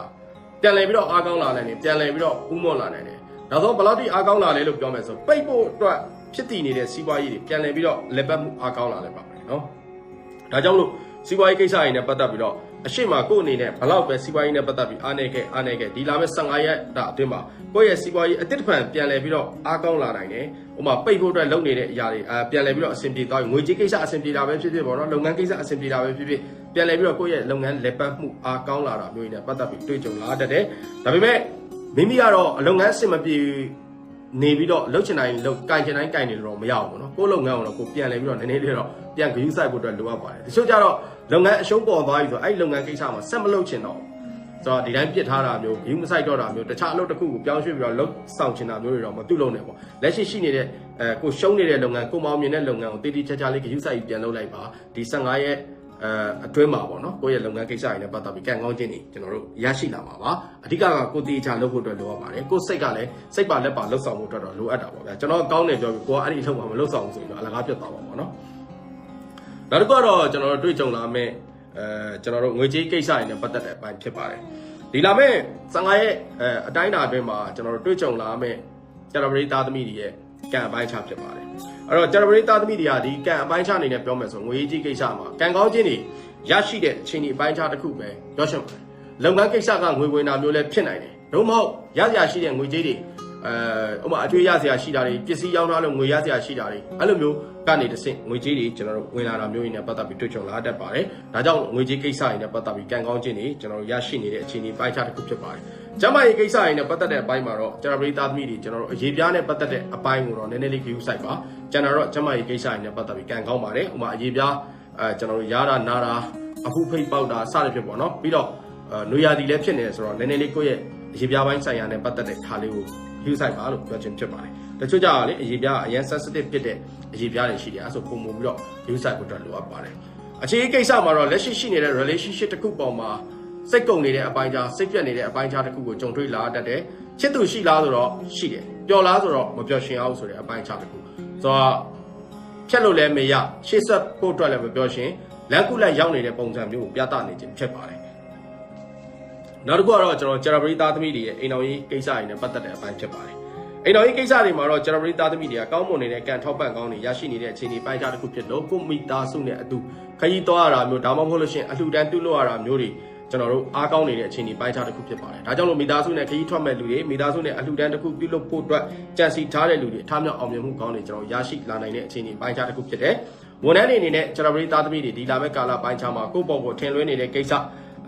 ပြန်လည်ပြီးတော့အားကောင်းလာနိုင်တယ်ပြန်လည်ပြီးတော့ဥမော့လာနိုင်တယ်နောက်ဆုံးဘယ်လောက်ထိအားကောင်းလာလဲလို့ပြောမယ်ဆိုပိတ်ဖို့အတွက် ဖြစ်တည်နေတဲ့စီးပွားရေးတွေပြန်လည်ပြီးတော့လက်ပတ်မှုအားကောင်းလာလဲပါမယ်နော်ဒါကြောင့်လို့စီးပွားရေးကိစ္စတွေနဲ့ပတ်သက်ပြီးတော့အရှိမကို့အနေနဲ့ဘလောက်ပဲစီးပွားရေးနဲ့ပတ်သက်ပြီးအားနေခဲ့အားနေခဲ့ဒီလာမဲ့15ရက်တာအတွင်းမှာကိုယ့်ရဲ့စီးပွားရေးအတစ်တဖန်ပြန်လည်ပြီးတော့အားကောင်းလာနိုင်တယ်ဥပမာပိတ်ဖို့အတွက်လုပ်နေတဲ့အရာတွေအဲပြန်လည်ပြီးတော့အဆင်ပြေသွားပြီငွေကြေးကိစ္စအဆင်ပြေတာပဲဖြစ်ဖြစ်ပေါ့နော်လုပ်ငန်းကိစ္စအဆင်ပြေတာပဲဖြစ်ဖြစ်ပြန်လည်ပြီးတော့ကိုယ့်ရဲ့လုပ်ငန်းလက်ပတ်မှုအားကောင်းလာတာမျိုးတွေနဲ့ပတ်သက်ပြီးတွေ့ကြုံလာတတ်တယ်ဒါပေမဲ့မိမိကတော့အလုပ်ငန်းအဆင်မပြေ နေပြီးတော့လှုပ်ချင်တိုင်းလှုပ်ကင်ချင်တိုင်းကင်နေလို့တော့မရဘူးပေါ့နော်ကိုယ်လုပ်ငန်းအောင်တော့ကိုပြန်လဲပြီးတော့နည်းနည်းလေးတော့ပြန်ဂရုစိုက်ဖို့အတွက်လိုအပ်ပါတယ်တချို့ကြတော့လုပ်ငန်းအရှုံးပေါ်သွားပြီဆိုတော့အဲ့လုပ်ငန်းကိစ္စမှာဆက်မလုပ်ချင်တော့ဆိုတော့ဒီတိုင်းပြစ်ထားတာမျိုးဂရုမစိုက်တော့တာမျိုးတခြားအလုပ်တစ်ခုကိုပြောင်းရွှေ့ပြီးတော့လှုပ်ဆောင်ချင်တာမျိုးတွေတော့မပြုတ်လုံးနဲ့ပေါ့လက်ရှိရှိနေတဲ့အဲကိုရှုံးနေတဲ့လုပ်ငန်းကိုမောင်မြင်တဲ့လုပ်ငန်းကိုတည်တည်ချာချာလေးဂရုစိုက်ပြီးပြန်လုပ်လိုက်ပါဒီ15ရက် အဲအတွင်းမှာပေါ့နော်ကိုယ့်ရဲ့လုပ်ငန်းကိစ္စတွေနဲ့ပတ်သက်ပြီးကံကောင်းခြင်းတွေကျွန်တော်တို့ရရှိလာမှာပါအဓိကကကိုတေချာလုပ်ဖို့အတွက်လိုအပ်ပါတယ်ကိုယ်စိတ်ကလည်းစိတ်ပါလက်ပါလှုပ်ဆောင်ဖို့အတွက်တော့လိုအပ်တာပေါ့ဗျာကျွန်တော်ကောင်းတယ်ပြောပြီးကိုကအဲ့ဒီလှုပ်မှာမလှုပ်ဆောင်ဘူးဆိုရင်တော့အလကားပြတ်သွားပါပေါ့နော်နောက်တစ်ခုကတော့ကျွန်တော်တို့တွေ့ကြုံလာမယ့်အဲကျွန်တော်တို့ငွေကြေးကိစ္စတွေနဲ့ပတ်သက်တဲ့အပိုင်းဖြစ်ပါတယ်ဒီလာမယ့်15ရက်အဲအတိုင်းအတာအတွင်းမှာကျွန်တော်တို့တွေ့ကြုံလာမယ့်ကျွန်တော်တို့သားသမီးတွေရဲ့ကံအပိုင်းခြားဖြစ်ပါတယ် အဲ့တော့ကျွန်တော်တို့သားသမီးတွေကဒီကံအပိုင်းခြားအနေနဲ့ပြောမယ်ဆိုငွေရေးကြီးကိစ္စမှာကံကောင်းခြင်းတွေရရှိတဲ့အခြေအနေအပိုင်းခြားတစ်ခုပဲပြောရှင်းပါတယ်လုပ်ငန်းကိစ္စကငွေဝင်တာမျိုးလည်းဖြစ်နိုင်တယ်တို့မဟုတ်ရရရှိတဲ့ငွေကြေးတွေအဲဥပမာအကျွေးရစရာရှိတာတွေပစ္စည်းရောင်းထားလို့ငွေရစရာရှိတာတွေအဲ့လိုမျိုးကနေတစ်ဆင့်ငွေကြေးတွေကျွန်တော်တို့ဝင်လာတာမျိုးတွေနဲ့ပတ်သက်ပြီးတွေ့ကြုံလာတတ်ပါတယ်ဒါကြောင့်ငွေကြေးကိစ္စတွေနဲ့ပတ်သက်ပြီးကံကောင်းခြင်းတွေကျွန်တော်တို့ရရှိနေတဲ့အခြေအနေပိုင်းခြားတစ်ခုဖြစ်ပါတယ် ကျမရဲ့ကိစ္စတွေနဲ့ပတ်သက်တဲ့အပိုင်းမှာတော့ကျွန်တော်ပရိသတ်သမီးတွေကျွန်တော်တို့အရေးပြားနဲ့ပတ်သက်တဲ့အပိုင်းကိုတော့နည်းနည်းလေး view site ပါကျွန်တော်တို့ကျမရဲ့ကိစ္စတွေနဲ့ပတ်သက်ပြီးကံကောင်းပါတယ်ဥပမာအရေးပြားအဲကျွန်တော်တို့ရတာနာတာအခုဖိတ်ပေါက်တာစသဖြင့်ပေါ့နော်ပြီးတော့အဲနွေရာသီလည်းဖြစ်နေတယ်ဆိုတော့နည်းနည်းလေးကိုယ့်ရဲ့အရေးပြားပိုင်းဆိုင်ရာနဲ့ပတ်သက်တဲ့ခါလေးကို view site ပါလို့ပြောချင်ဖြစ်ပါတယ်တချို့ကြတော့လေအရေးပြားအရင် sensitive ဖြစ်တဲ့အရေးပြားတွေရှိတယ်အဲဆိုပုံမှုပြီးတော့ view site ကိုအတွက်လိုအပ်ပါတယ်အခြေကိစ္စမှာတော့လက်ရှိရှိနေတဲ့ relationship တစ်ခုပေါ်မှာ စိတ်ကုန်နေတဲ့အပိုင်းကြားစိတ်ပြတ်နေတဲ့အပိုင်းကြားတစ်ခုကိုကြုံတွေ့လာတတ်တယ်ချစ်သူရှိလားဆိုတော့ရှိတယ်ပျော်လားဆိုတော့မပျော်ရှင်အောင်ဆိုတဲ့အပိုင်းကြားတစ်ခုဆိုတော့ဖြတ်လို့လည်းမရရှေ့ဆက်ဖို့အတွက်လည်းမပြောရှင်လက်ကုလက်ရောက်နေတဲ့ပုံစံမျိုးကိုပြသနေခြင်းဖြစ်ပါတယ်နောက်တစ်ခုကတော့ကျွန်တော်ဂျရာဘရီသားသမီးတွေရဲ့အိမ်တော်ရေးကိစ္စတွေနဲ့ပတ်သက်တဲ့အပိုင်းဖြစ်ပါတယ်အိမ်တော်ရေးကိစ္စတွေမှာတော့ဂျရာဘရီသားသမီးတွေကကောင်းမွန်နေတဲ့ကံထောက်ပံ့ကောင်းတွေရရှိနေတဲ့အခြေအနေပိုင်းခြားတစ်ခုဖြစ်လို့ကိုမိသားစုနဲ့အတူခရီးသွားရတာမျိုးဒါမှမဟုတ်လို့ရှိရင်အလှူဒန်းပြုလုပ်ရတာမျိုးတွေ ကျွန်တော်တို့အားကောင်းနေတဲ့အခြေအနေပိုင်းခြားတစ်ခုဖြစ်ပါတယ်။ဒါကြောင့်လို့မိသားစုနဲ့ခရီးထွက်မဲ့လူတွေမိသားစုနဲ့အလှူဒန်းတစ်ခုပြုလုပ်ဖို့အတွက်ကြံစီထားတဲ့လူတွေအထားမြောက်အောင်မြင်မှုကောင်းတွေကျွန်တော်ရရှိလာနိုင်တဲ့အခြေအနေပိုင်းခြားတစ်ခုဖြစ်တယ်။ဝန်ထမ်းတွေအနေနဲ့ကျွန်တော်တို့သားသမီးတွေဒီလာမဲ့ကာလပိုင်းခြားမှာကိုယ့်ဘော်ကိုထင်လွှဲနေတဲ့ကိစ္စ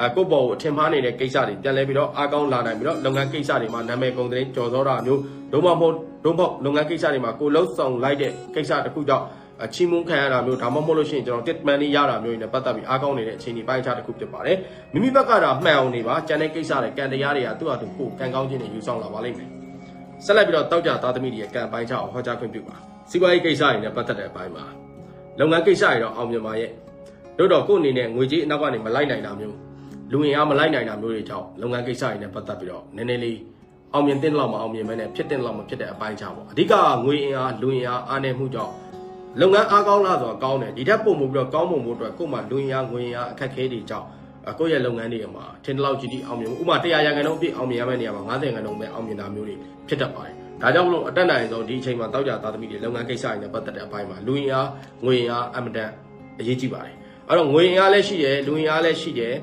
အကိုယ့်ဘော်ကိုထင်မှားနေတဲ့ကိစ္စတွေပြန်လဲပြီးတော့အားကောင်းလာနိုင်ပြီးတော့လုပ်ငန်းကိစ္စတွေမှာနာမည်ကုန်တဲ့ကြော်စောတာမျိုးဒုမဟုတ်ဒုမဟုတ်လုပ်ငန်းကိစ္စတွေမှာကိုလှုပ်ဆောင်လိုက်တဲ့ကိစ္စတစ်ခုကြောင့်အ ချီးမွမ်းခံရတာမျိုးဒါမှမဟုတ်လို့ရှိရင်ကျွန်တော် statement လေးရတာမျိုးတွေနဲ့ပတ်သက်ပြီးအားကောင်းနေတဲ့အခြေအနေပိုင်းခြားတစ်ခုဖြစ်ပါတယ်မိမိဘက်ကတာမှန်အောင်နေပါကြံတဲ့ကိစ္စတွေကံတရားတွေကသူ့အတူကိုကံကောင်းခြင်းတွေယူဆောင်လာပါလိမ့်မယ်ဆက်လက်ပြီးတော့တောက်ကြသားသမီးတွေရဲ့ကံပိုင်းခြားကိုဟောကြားခွင့်ပြုပါစီးပွားရေးကိစ္စတွေနဲ့ပတ်သက်တဲ့အပိုင်းမှာလုပ်ငန်းကိစ္စတွေတော့အောင်မြင်ပါရဲ့တို့တော့ကိုယ့်အနေနဲ့ငွေကြေးအနောက်ကနေမလိုက်နိုင်တာမျိုးလူဝင်အားမလိုက်နိုင်တာမျိုးတွေကြောင့်လုပ်ငန်းကိစ္စတွေနဲ့ပတ်သက်ပြီးတော့နည်းနည်းလေးအောင်မြင်တဲ့လောက်မအောင်မြင်မဲနဲ့ဖြစ်တဲ့လောက်မဖြစ်တဲ့အပိုင်းခြားပေါ့အဓိကငွေအင်အားလူအင်အားအားနည်းမှုကြောင့် လုပ်ငန်းအားကောင်းလာဆိုတော့ကောင်းတယ်ဒီထက်ပုံမှုပြီးတော့ကောင်းပုံမှုအတွက်ကိုယ်မှလူအင်အားငွေအင်အားအခက်ခဲတွေကြောင့်ကိုယ့်ရဲ့လုပ်ငန်းတွေမှာထင်တလောက်ကြီးကြီးအောင်မြင်မှုဥပမာ100ရာခိုင်နှုန်းပြည့်အောင်မြင်ရမယ့်နေရာမှာ90ရာခိုင်နှုန်းပဲအောင်မြင်တာမျိုးတွေဖြစ်တတ်ပါတယ်ဒါကြောင့်မလို့အတက်နိုင်ဆုံးဒီအချိန်မှာတောက်ကြသားသမီးတွေလုပ်ငန်းကိစ္စတွေနဲ့ပတ်သက်တဲ့အပိုင်းမှာလူအင်အားငွေအင်အားအမတန်အရေးကြီးပါတယ်အဲ့တော့ငွေအင်အားလည်းရှိတယ်လူအင်အားလည်းရှိတယ်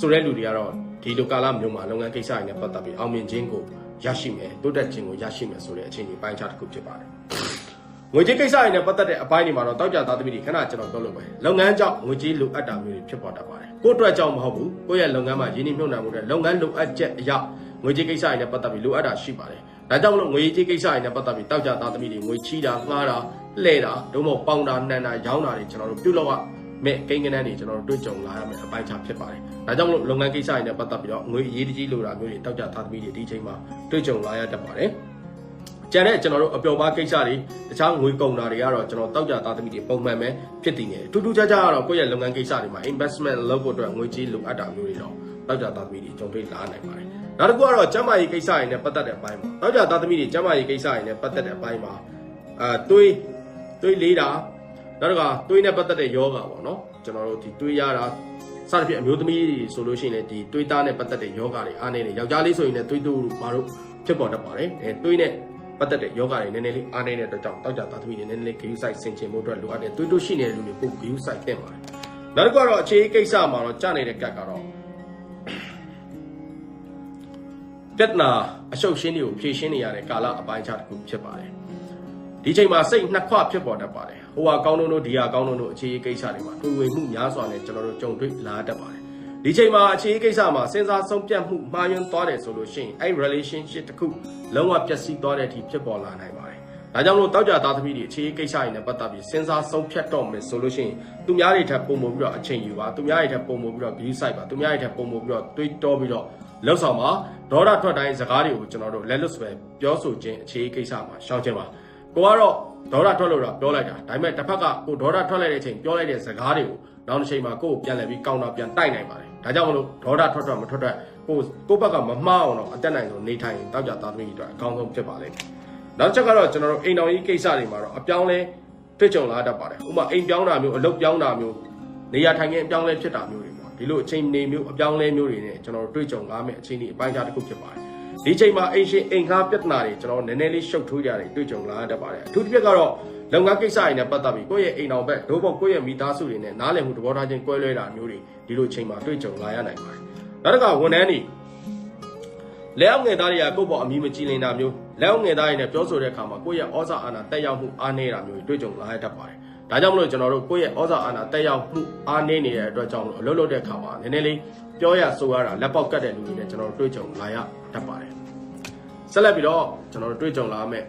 ဆိုတဲ့လူတွေကတော့ဒီလိုကာလမျိုးမှာလုပ်ငန်းကိစ္စတွေနဲ့ပတ်သက်ပြီးအောင်မြင်ခြင်းကိုရရှိမယ်တိုးတက်ခြင်းကိုရရှိမယ်ဆိုတဲ့အခြေအနေပိုင်းခြားတစ်ခုဖြစ်ပါတယ် ငွေကြေးကိစ္စတွေနဲ့ပတ်သက်တဲ့အပိုင်းတွေမှာတော့တောက်ကြသားသမီးတွေခဏကျွန်တော်ပြောလို့ပဲလုပ်ငန်းကြောင့်ငွေကြေးလိုအပ်တာမျိုးတွေဖြစ်ပေါ်တတ်ပါတယ်ကိုယ့်အတွက်ကြောင့်မဟုတ်ဘူးကိုယ့်ရဲ့လုပ်ငန်းမှာရင်းနှီးမြှုပ်နှံမှုတွေလုပ်ငန်းလိုအပ်ချက်အရငွေကြေးကိစ္စတွေနဲ့ပတ်သက်ပြီးလိုအပ်တာရှိပါတယ်ဒါကြောင့်မလို့ငွေကြေးကိစ္စတွေနဲ့ပတ်သက်ပြီးတောက်ကြသားသမီးတွေငွေချီးတာငှားတာလှဲ့တာဒုမို့ပေါင်တာနှံတာရောင်းတာတွေကျွန်တော်တို့ပြုလုပ်ရမဲ့ကိန်းကနန်းတွေကျွန်တော်တို့တွေ့ကြုံလာရမယ့်အပိုင်းခြားဖြစ်ပါတယ်။ဒါကြောင့်မလို့လုပ်ငန်းကိစ္စတွေနဲ့ပတ်သက်ပြီးတော့ငွေအရေးတကြီးလိုတာမျိုးတွေတောက်ကြသားသမီးတွေဒီချိန်မှာတွေ့ကြုံလာရတတ်ပါတယ်။ ကျန်တဲ့ကျွန်တော်တို့အပျော်ပါးကိစ္စတွေတခြားငွေကုန်တာတွေကတော့ကျွန်တော်တောက်ကြသားသမီးတွေပုံမှန်ပဲဖြစ်တည်နေတယ်။ထူးထူးခြားခြားကတော့ကိုယ့်ရဲ့လုပ်ငန်းကိစ္စတွေမှာ investment လုပ်ဖို့အတွက်ငွေကြေးလိုအပ်တာမျိုးတွေတော့တောက်ကြသားသမီးတွေကြုံတွေ့လာနိုင်ပါတယ်။နောက်တစ်ခုကတော့ကျန်းမာရေးကိစ္စတွေနဲ့ပတ်သက်တဲ့အပိုင်းမှာတောက်ကြသားသမီးတွေကျန်းမာရေးကိစ္စတွေနဲ့ပတ်သက်တဲ့အပိုင်းမှာအဲတွေးတွေးလေးတာနောက်တစ်ခါတွေးနဲ့ပတ်သက်တဲ့ယောဂါပေါ့နော်ကျွန်တော်တို့ဒီတွေးရတာစသဖြင့်အမျိုးသမီးဆိုလို့ရှိရင်လည်းဒီတွေးသားနဲ့ပတ်သက်တဲ့ယောဂါတွေအားနေတယ်ယောက်ျားလေးဆိုရင်လည်းတွေးတူဘာလို့ဖြစ်ပေါ်တတ်ပါတယ်အဲတွေးနဲ့ ပတ်သက်တဲ့ယောဂါတွေနည်းနည်းလေးအားနေတဲ့အတွက်ကြောင့်တောက်ကြသားသမီးတွေနည်းနည်းလေးဂရုစိုက်ဆင်ခြင်ဖို့အတွက်လိုအပ်တယ်တွေးတူရှိနေတဲ့လူတွေပို့ဂရုစိုက်တင်ပါတယ်နောက်တစ်ခုကတော့အခြေအကိစ္စမှာတော့ကြာနေတဲ့ကတ်ကတော့ပြဿနာအရှုပ်ရှင်းတွေကိုဖြေရှင်းနေရတဲ့ကာလအပိုင်းခြားတစ်ခုဖြစ်ပါတယ်ဒီချိန်မှာစိတ်နှစ်ခွဖြစ်ပေါ်တတ်ပါတယ်ဟိုဟာကောင်းတို့ဒီဟာကောင်းတို့အခြေအကိစ္စတွေမှာတွေ့ဝေမှုများစွာနဲ့ကျွန်တော်တို့ကြုံတွေ့လာတတ်ပါတယ် ဒီချိန်မှာအခြေအကိစ္စမှာစဉ်းစားဆုံးဖြတ်မှုမှားယွင်းသွားတယ်ဆိုလို့ရှိရင်အဲ့ relationship တစ်ခုလုံးဝပျက်စီးသွားတဲ့အထိဖြစ်ပေါ်လာနိုင်ပါတယ်ဒါကြောင့်မလို့တောက်ကြသားသမီးတွေအခြေအကိစ္စတွေနဲ့ပတ်သက်ပြီးစဉ်းစားဆုံးဖြတ်တော့မယ်ဆိုလို့ရှိရင်သူများတွေထပ်ပုံမပြီးတော့အချိန်ယူပါသူများတွေထပ်ပုံမပြီးတော့ view site ပါသူများတွေထပ်ပုံမပြီးတော့တွေးတောပြီးတော့လောက်ဆောင်ပါဒေါ်ရထွက်တိုင်းစကားတွေကိုကျွန်တော်တို့လက်လွတ်စွဲပြောဆိုခြင်းအခြေအကိစ္စမှာရှောင်ခြင်းပါကိုကတော့ဒေါ်ရထွက်လို့တော့ပြောလိုက်တာဒါပေမဲ့တစ်ဖက်ကကိုဒေါ်ရထွက်လိုက်တဲ့အချိန်ပြောလိုက်တဲ့စကားတွေကို နောက်တစ်ချိန်မှာကိုကိုပြန်လဲပြီးကောင်းတာပြန်တိုက်နိုင်ပါတယ်ဒါကြောင့်မလို့ဒေါ်ရထွက်ထွက်မထွက်ထွက်ကိုကိုဘက်ကမမှားအောင်တော့အတက်နိုင်ဆုံးနေထိုင်ရင်တောက်ကြသားသမီးတွေအတွက်အကောင်းဆုံးဖြစ်ပါလိမ့်မယ်နောက်ချက်ကတော့ကျွန်တော်တို့အိမ်တော်ကြီးကိစ္စတွေမှာတော့အပြောင်းလဲတွေ့ကြုံလာတတ်ပါတယ်ဥပမာအိမ်ပြောင်းတာမျိုးအလုပ်ပြောင်းတာမျိုးနေရာထိုင်ခင်းအပြောင်းလဲဖြစ်တာမျိုးတွေပေါ့ဒီလိုအချိန်နေမျိုးအပြောင်းလဲမျိုးတွေနဲ့ကျွန်တော်တို့တွေ့ကြုံလာမယ့်အချိန်ဒီအပိုင်းခြားတစ်ခုဖြစ်ပါတယ် ဒီချိန်မှာအိမ်ရှင်အိမ်ကားပြဿနာတွေကျွန်တော်နည်းနည်းလေးရှုပ်ထွေးကြတယ်တွေ့ကြုံလာတတ်ပါတယ်အထူးတစ်ချက်ကတော့လုပ်ငန်းကိစ္စတွေနဲ့ပတ်သက်ပြီးကိုယ့်ရဲ့အိမ်တော်ဘက်ဒို့ဘောကိုယ့်ရဲ့မိသားစုတွေနဲ့နားလည်မှုသဘောထားချင်းကွဲလွဲတာမျိုးတွေဒီလိုချိန်မှာတွေ့ကြုံလာရနိုင်ပါတယ်နောက်တစ်ခါဝန်ထမ်းတွေလက်အောက်ငယ်သားတွေကကိုယ့်ဘောအမီမကြည်လင်တာမျိုးလက်အောက်ငယ်သားတွေနဲ့ပြောဆိုတဲ့အခါမှာကိုယ့်ရဲ့ဩဇာအာဏာတက်ရောက်မှုအားနည်းတာမျိုးတွေတွေ့ကြုံလာရတတ်ပါတယ်ဒါကြောင့်မလို့ကျွန်တော်တို့ကိုယ့်ရဲ့ဩဇာအာဏာတက်ရောက်မှုအားနည်းနေတဲ့အတွက်ကြောင့်မလို့အလုပ်လုပ်တဲ့အခါမှာနည်းနည်းလေး ပြောရဆိုရတာလက်ပေါက်ကတ်တဲ့လူတွေနဲ့ကျွန်တော်တို့တွေ့ကြုံလာရတတ်ပါတယ်ဆက်လက်ပြီးတော့ကျွန်တော်တို့တွေ့ကြုံလာမယ့်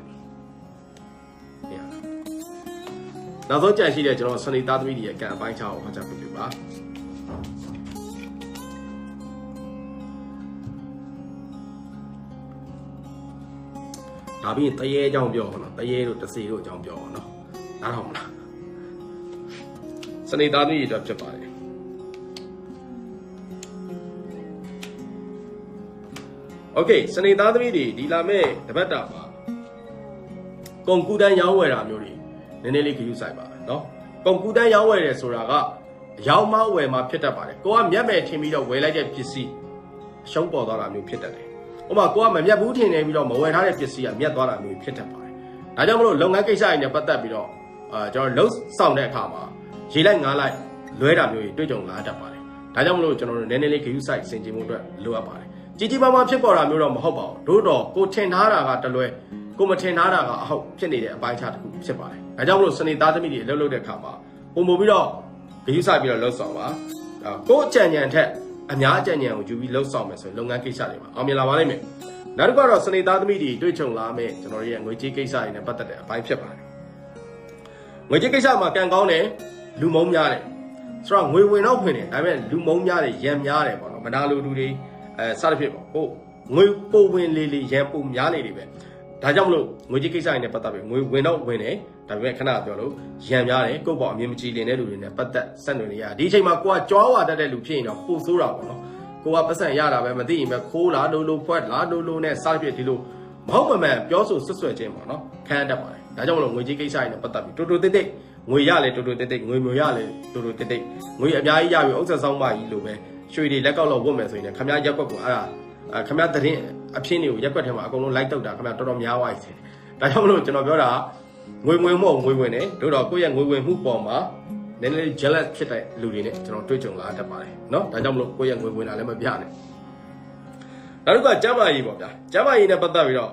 နောက်ဆုံးကြံရှိတဲ့ကျွန်တော်စနေသားသမီးတွေရဲ့ကံအပိုင်းခြားကိုဟောကြားပြပြပါဒါပြီးရင်တရေအကြောင်းပြောပါတော့တရေတို့တစီတို့အကြောင်းပြောပါတော့နားထောင်မလားစနေသားသမီးတွေအတွက်ဖြစ်ပါတယ် โอเคစနေသားသမီးတွေဒီလာမဲ့တပတ်တာမှာကုန်ကူတန်းရောင်းဝယ်တာမျိုးတွေနည်းနည်းလေးခရူးဆိုင်ပါเนาะကုန်ကူတန်းရောင်းဝယ်တယ်ဆိုတာကရောင်းမဝယ်မှာဖြစ်တတ်ပါတယ်ကိုကမျက်မဲ့ထင်ပြီးတော့ဝယ်လိုက်တဲ့ပစ္စည်းအရှုံးပေါ်သွားတာမျိုးဖြစ်တတ်တယ်ဥပမာကိုကမမျက်ဘူးထင်နေပြီးတော့မဝယ်ထားတဲ့ပစ္စည်းကမျက်သွားတာမျိုးဖြစ်တတ်ပါတယ်ဒါကြောင့်မလို့လုပ်ငန်းကိစ္စတွေနဲ့ပတ်သက်ပြီးတော့အာကျွန်တော်လှုပ်ဆောင်တဲ့အခါမှာရေလိုက်ငားလိုက်လွဲတာမျိုးတွေတွေ့ကြုံလာတတ်ပါတယ်ဒါကြောင့်မလို့ကျွန်တော်တို့နည်းနည်းလေးခရူးဆိုင်ဆင်ခြင်မှုအတွက်လိုအပ်ပါတယ် ကြီးကြီးမားမားဖြစ်ပေါ်တာမျိုးတော့မဟုတ်ပါဘူးတို့တော့ကိုထင်ထားတာကတလွဲကိုမထင်ထားတာကအဟုတ်ဖြစ်နေတဲ့အပိုင်းခြားတစ်ခုဖြစ်ပါတယ်ဒါကြောင့်မလို့စနေသားသမီးတွေလှုပ်လှုပ်တဲ့အခါမှာပုံပုံပြီးတော့ခရူးဆိုင်ပြီးတော့လှုပ်ဆောင်ပါအာကိုအကြံဉာဏ်ထက်အများအကြံဉာဏ်ကိုယူပြီးလှုပ်ဆောင်မယ်ဆိုရင်လုပ်ငန်းကိစ္စတွေမှာအောင်မြင်လာပါလိမ့်မယ်နောက်တစ်ခုကတော့စနေသားသမီးတွေတွေ့ကြုံလာမယ့်ကျွန်တော်တို့ရဲ့ငွေကြေးကိစ္စတွေနဲ့ပတ်သက်တဲ့အပိုင်းဖြစ်ပါတယ်ငွေကြေးကိစ္စမှာကံကောင်းတယ်လူမုံများတယ်ဆိုတော့ငွေဝင်တော့ဖွင့်တယ်ဒါပေမဲ့လူမုံများတယ်ရံများတယ်ပေါ့နော်မနာလိုလူတွေ အဲစသဖြင့်ပေါ့ဟုတ်ငွေပိုဝင်လေးလေးရံပိုများနေတယ်ပဲဒါကြောင့်မလို့ငွေကြေးကိစ္စတွေနဲ့ပတ်သက်ပြီးငွေဝင်တော့ဝင်တယ်ဒါပေမဲ့ခဏပြောလို့ရံများတယ်ကိုယ့်ပေါ့အမြင်မကြည်လင်တဲ့လူတွေနဲ့ပတ်သက်ဆက်နွယ်နေရဒီအချိန်မှာကိုကကြွားဝါတတ်တဲ့လူဖြစ်ရင်တော့ပိုဆိုးတာပေါ့နော်ကိုကပတ်စံရတာပဲမသိရင်ပဲခိုးလားလိုလိုဖွက်လားလိုလိုနဲ့စသဖြင့်ဒီလိုမဟုတ်မမှန်ပြောဆိုဆွဆွဲခြင်းပေါ့နော်ခံရတတ်ပါတယ်ဒါကြောင့်မလို့ငွေကြေးကိစ္စတွေနဲ့ပတ်သက်ပြီးတူတူတိတ်တိတ်ငွေရလေတူတူတိတ်တိတ်ငွေမျိုးရလေတူတူတိတ်တိတ်ငွေအများကြီးရပြီဥစ္စာဆောင်မကြီးလိုပဲ ရွှေတွေလက်ကောက်လောက်ဝတ်မယ်ဆိုရင်လည်းခမရရက်ကွက်ကိုအဲ့ဒါခမရသတင်းအဖြစ်တွေကိုရက်ကွက်ထဲမှာအကုန်လုံးလိုက်တုတ်တာခမရတော်တော်များသွားပြီဒါကြောင့်မလို့ကျွန်တော်ပြောတာငွေငွေမဟုတ်ငွေဝင်တယ်တို့တော့ကိုယ့်ရဲ့ငွေဝင်မှုပေါ်မှာနည်းနည်း jealous ဖြစ်တဲ့လူတွေနဲ့ကျွန်တော်တွေ့ကြုံလာတတ်ပါတယ်เนาะဒါကြောင့်မလို့ကိုယ့်ရဲ့ငွေဝင်တာလည်းမပြနဲ့နောက်တစ်ခုကကျမ်းမာရေးပေါ့ဗျာကျမ်းမာရေးနဲ့ပတ်သက်ပြီးတော့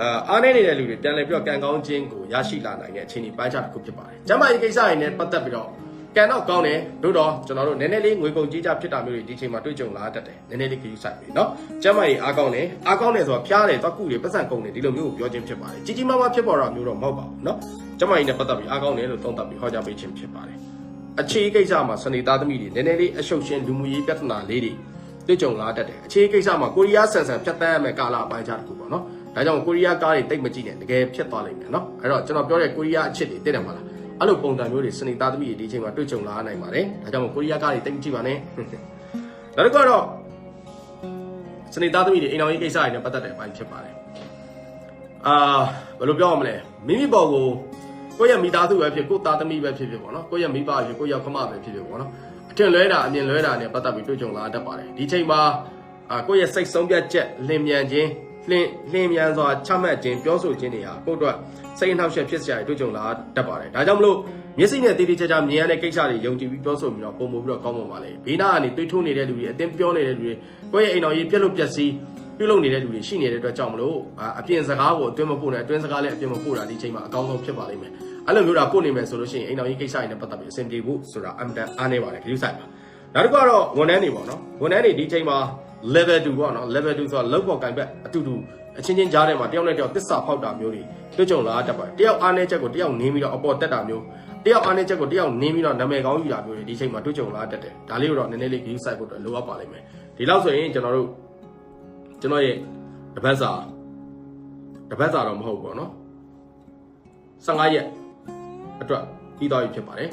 အာအားနေနေတဲ့လူတွေပြန်လည်ပြီးတော့ကံကောင်းခြင်းကိုရရှိလာနိုင်တဲ့အခြေအနေပိုင်းခြားတစ်ခုဖြစ်ပါတယ်ကျမ်းမာရေးကိစ္စတွေနဲ့ပတ်သက်ပြီးတော့ ကံတော့ကောင်းတယ်တို့တော့ကျွန်တော်တို့နည်းနည်းလေးငွေကုန်ကြီးကြဖြစ်တာမျိုးတွေဒီချိန်မှာတွေ့ကြုံလာတတ်တယ်နည်းနည်းလေးခရူးဆိုင်ပြီနော်ကျမ်းမာရေးအားကောင်းတယ်အားကောင်းတယ်ဆိုတော့ဖျားတယ်သွားကုတယ်ပတ်စံကုန်တယ်ဒီလိုမျိုးကိုပြောခြင်းဖြစ်ပါတယ်ကြီးကြီးမားမားဖြစ်ပေါ်တာမျိုးတော့မဟုတ်ပါဘူးနော်ကျမ်းမာရေးနဲ့ပတ်သက်ပြီးအားကောင်းတယ်လို့သုံးသပ်ပြီးဟောကြားပေးခြင်းဖြစ်ပါတယ်အခြေကိစ္စမှာစနေသားသမီးတွေနည်းနည်းလေးအရှုပ်ရှင်းလူမှုရေးပြဿနာလေးတွေတွေ့ကြုံလာတတ်တယ်အခြေကိစ္စမှာကိုရီးယားဆန်ဆန်ဖြတ်သန်းရမယ့်ကာလအပိုင်းခြားတစ်ခုပေါ့နော်ဒါကြောင့်ကိုရီးယားကားတွေတိတ်မကြည့်နဲ့တကယ်ဖြစ်သွားလိမ့်မယ်နော်အဲ့တော့ကျွန်တော်ပြောတဲ့ကိုရီးယားအချက်တွေသိတယ်မလား အဲ့လိုပုံစံမျိုးတွေစနေသားသမီးတွေဒီချိန်မှာတွေ့ကြုံလာနိုင်ပါတယ်ဒါကြောင့်ကိုရီးယားကားတွေတိတ်မကြည့်ပါနဲ့နောက်တစ်ခုကတော့စနေသားသမီးတွေအိမ်တော်ရေးကိစ္စတွေနဲ့ပတ်သက်တဲ့အပိုင်းဖြစ်ပါတယ်အာဘယ်လိုပြောရမလဲမိမိပေါ်ကိုကိုယ့်ရဲ့မိသားစုပဲဖြစ်ကိုယ့်သားသမီးပဲဖြစ်ဖြစ်ပေါ့နော်ကိုယ့်ရဲ့မိဘပဲဖြစ်ကိုယ့်ရဲ့ခမပဲဖြစ်ဖြစ်ပေါ့နော်အထင်လွဲတာအမြင်လွဲတာနဲ့ပတ်သက်ပြီးတွေ့ကြုံလာတတ်ပါတယ်ဒီချိန်မှာအာကိုယ့်ရဲ့စိတ်ဆုံးဖြတ်ချက်လင်မြန်ခြင်းလင်းလင်းမြန်စွာချမှတ်ခြင်းပြောဆိုခြင်းတွေဟာကိုယ့်အတွက် စိတ်အနှောက်အယှက်ဖြစ်စရာတွေတွေ့ကြုံလာတတ်ပါတယ်ဒါကြောင့်မလို့မျက်စိနဲ့တည်တည်ချာချာမြင်ရတဲ့ကိစ္စတွေယုံကြည်ပြီးပြောဆိုပြီးတော့ပုံမှုပြီးတော့ကောင်းပုံပါလေဘေးနာကနေတွေးထိုးနေတဲ့လူတွေအတင်းပြောနေတဲ့လူတွေကိုယ့်ရဲ့အိမ်တော်ကြီးပြက်လို့ပြက်စီးပြုလုပ်နေတဲ့လူတွေရှိနေတဲ့အတွက်ကြောင့်မလို့အပြင်စကားကိုအတွင်းမပို့နဲ့အတွင်းစကားလည်းအပြင်မပို့တာဒီချိန်မှာအကောင်းဆုံးဖြစ်ပါလိမ့်မယ်အဲ့လိုမျိုးတာပို့နေမယ်ဆိုလို့ရှိရင်အိမ်တော်ကြီးကိစ္စတွေနဲ့ပတ်သက်ပြီးအဆင်ပြေဖို့ဆိုတာအမှန်တန်အားနေပါတယ်ဂရုစိုက်ပါနောက်တစ်ခုကတော့ဝန်ထမ်းတွေပေါ့နော်ဝန်ထမ်းတွေဒီချိန်မှာ level 2ပေါ့နော် level 2ဆိုတာလောက်ပေါ်ကင်ဘက်အတူတူ အချင်းချင်းကြားထဲမှာတယောက်နဲ့တယောက်တစ္ဆာဖောက်တာမျိုးတွေတွေ့ကြုံလာတတ်ပါတယ်တယောက်အားနေချက်ကိုတယောက်နင်းပြီးတော့အပေါ်တက်တာမျိုးတယောက်အားနေချက်ကိုတယောက်နင်းပြီးတော့နာမည်ကောင်းယူတာမျိုးတွေဒီချိန်မှာတွေ့ကြုံလာတတ်တယ်ဒါလေးကိုတော့နည်းနည်းလေး view site ဖို့အတွက်လိုအပ်ပါလိမ့်မယ်ဒီလောက်ဆိုရင်ကျွန်တော်တို့ကျွန်တော်ရဲ့တပတ်စာတပတ်စာတော့မဟုတ်ဘူးပေါ့နော်15ရက်အတွက်ပြီးသွားပြီဖြစ်ပါတယ်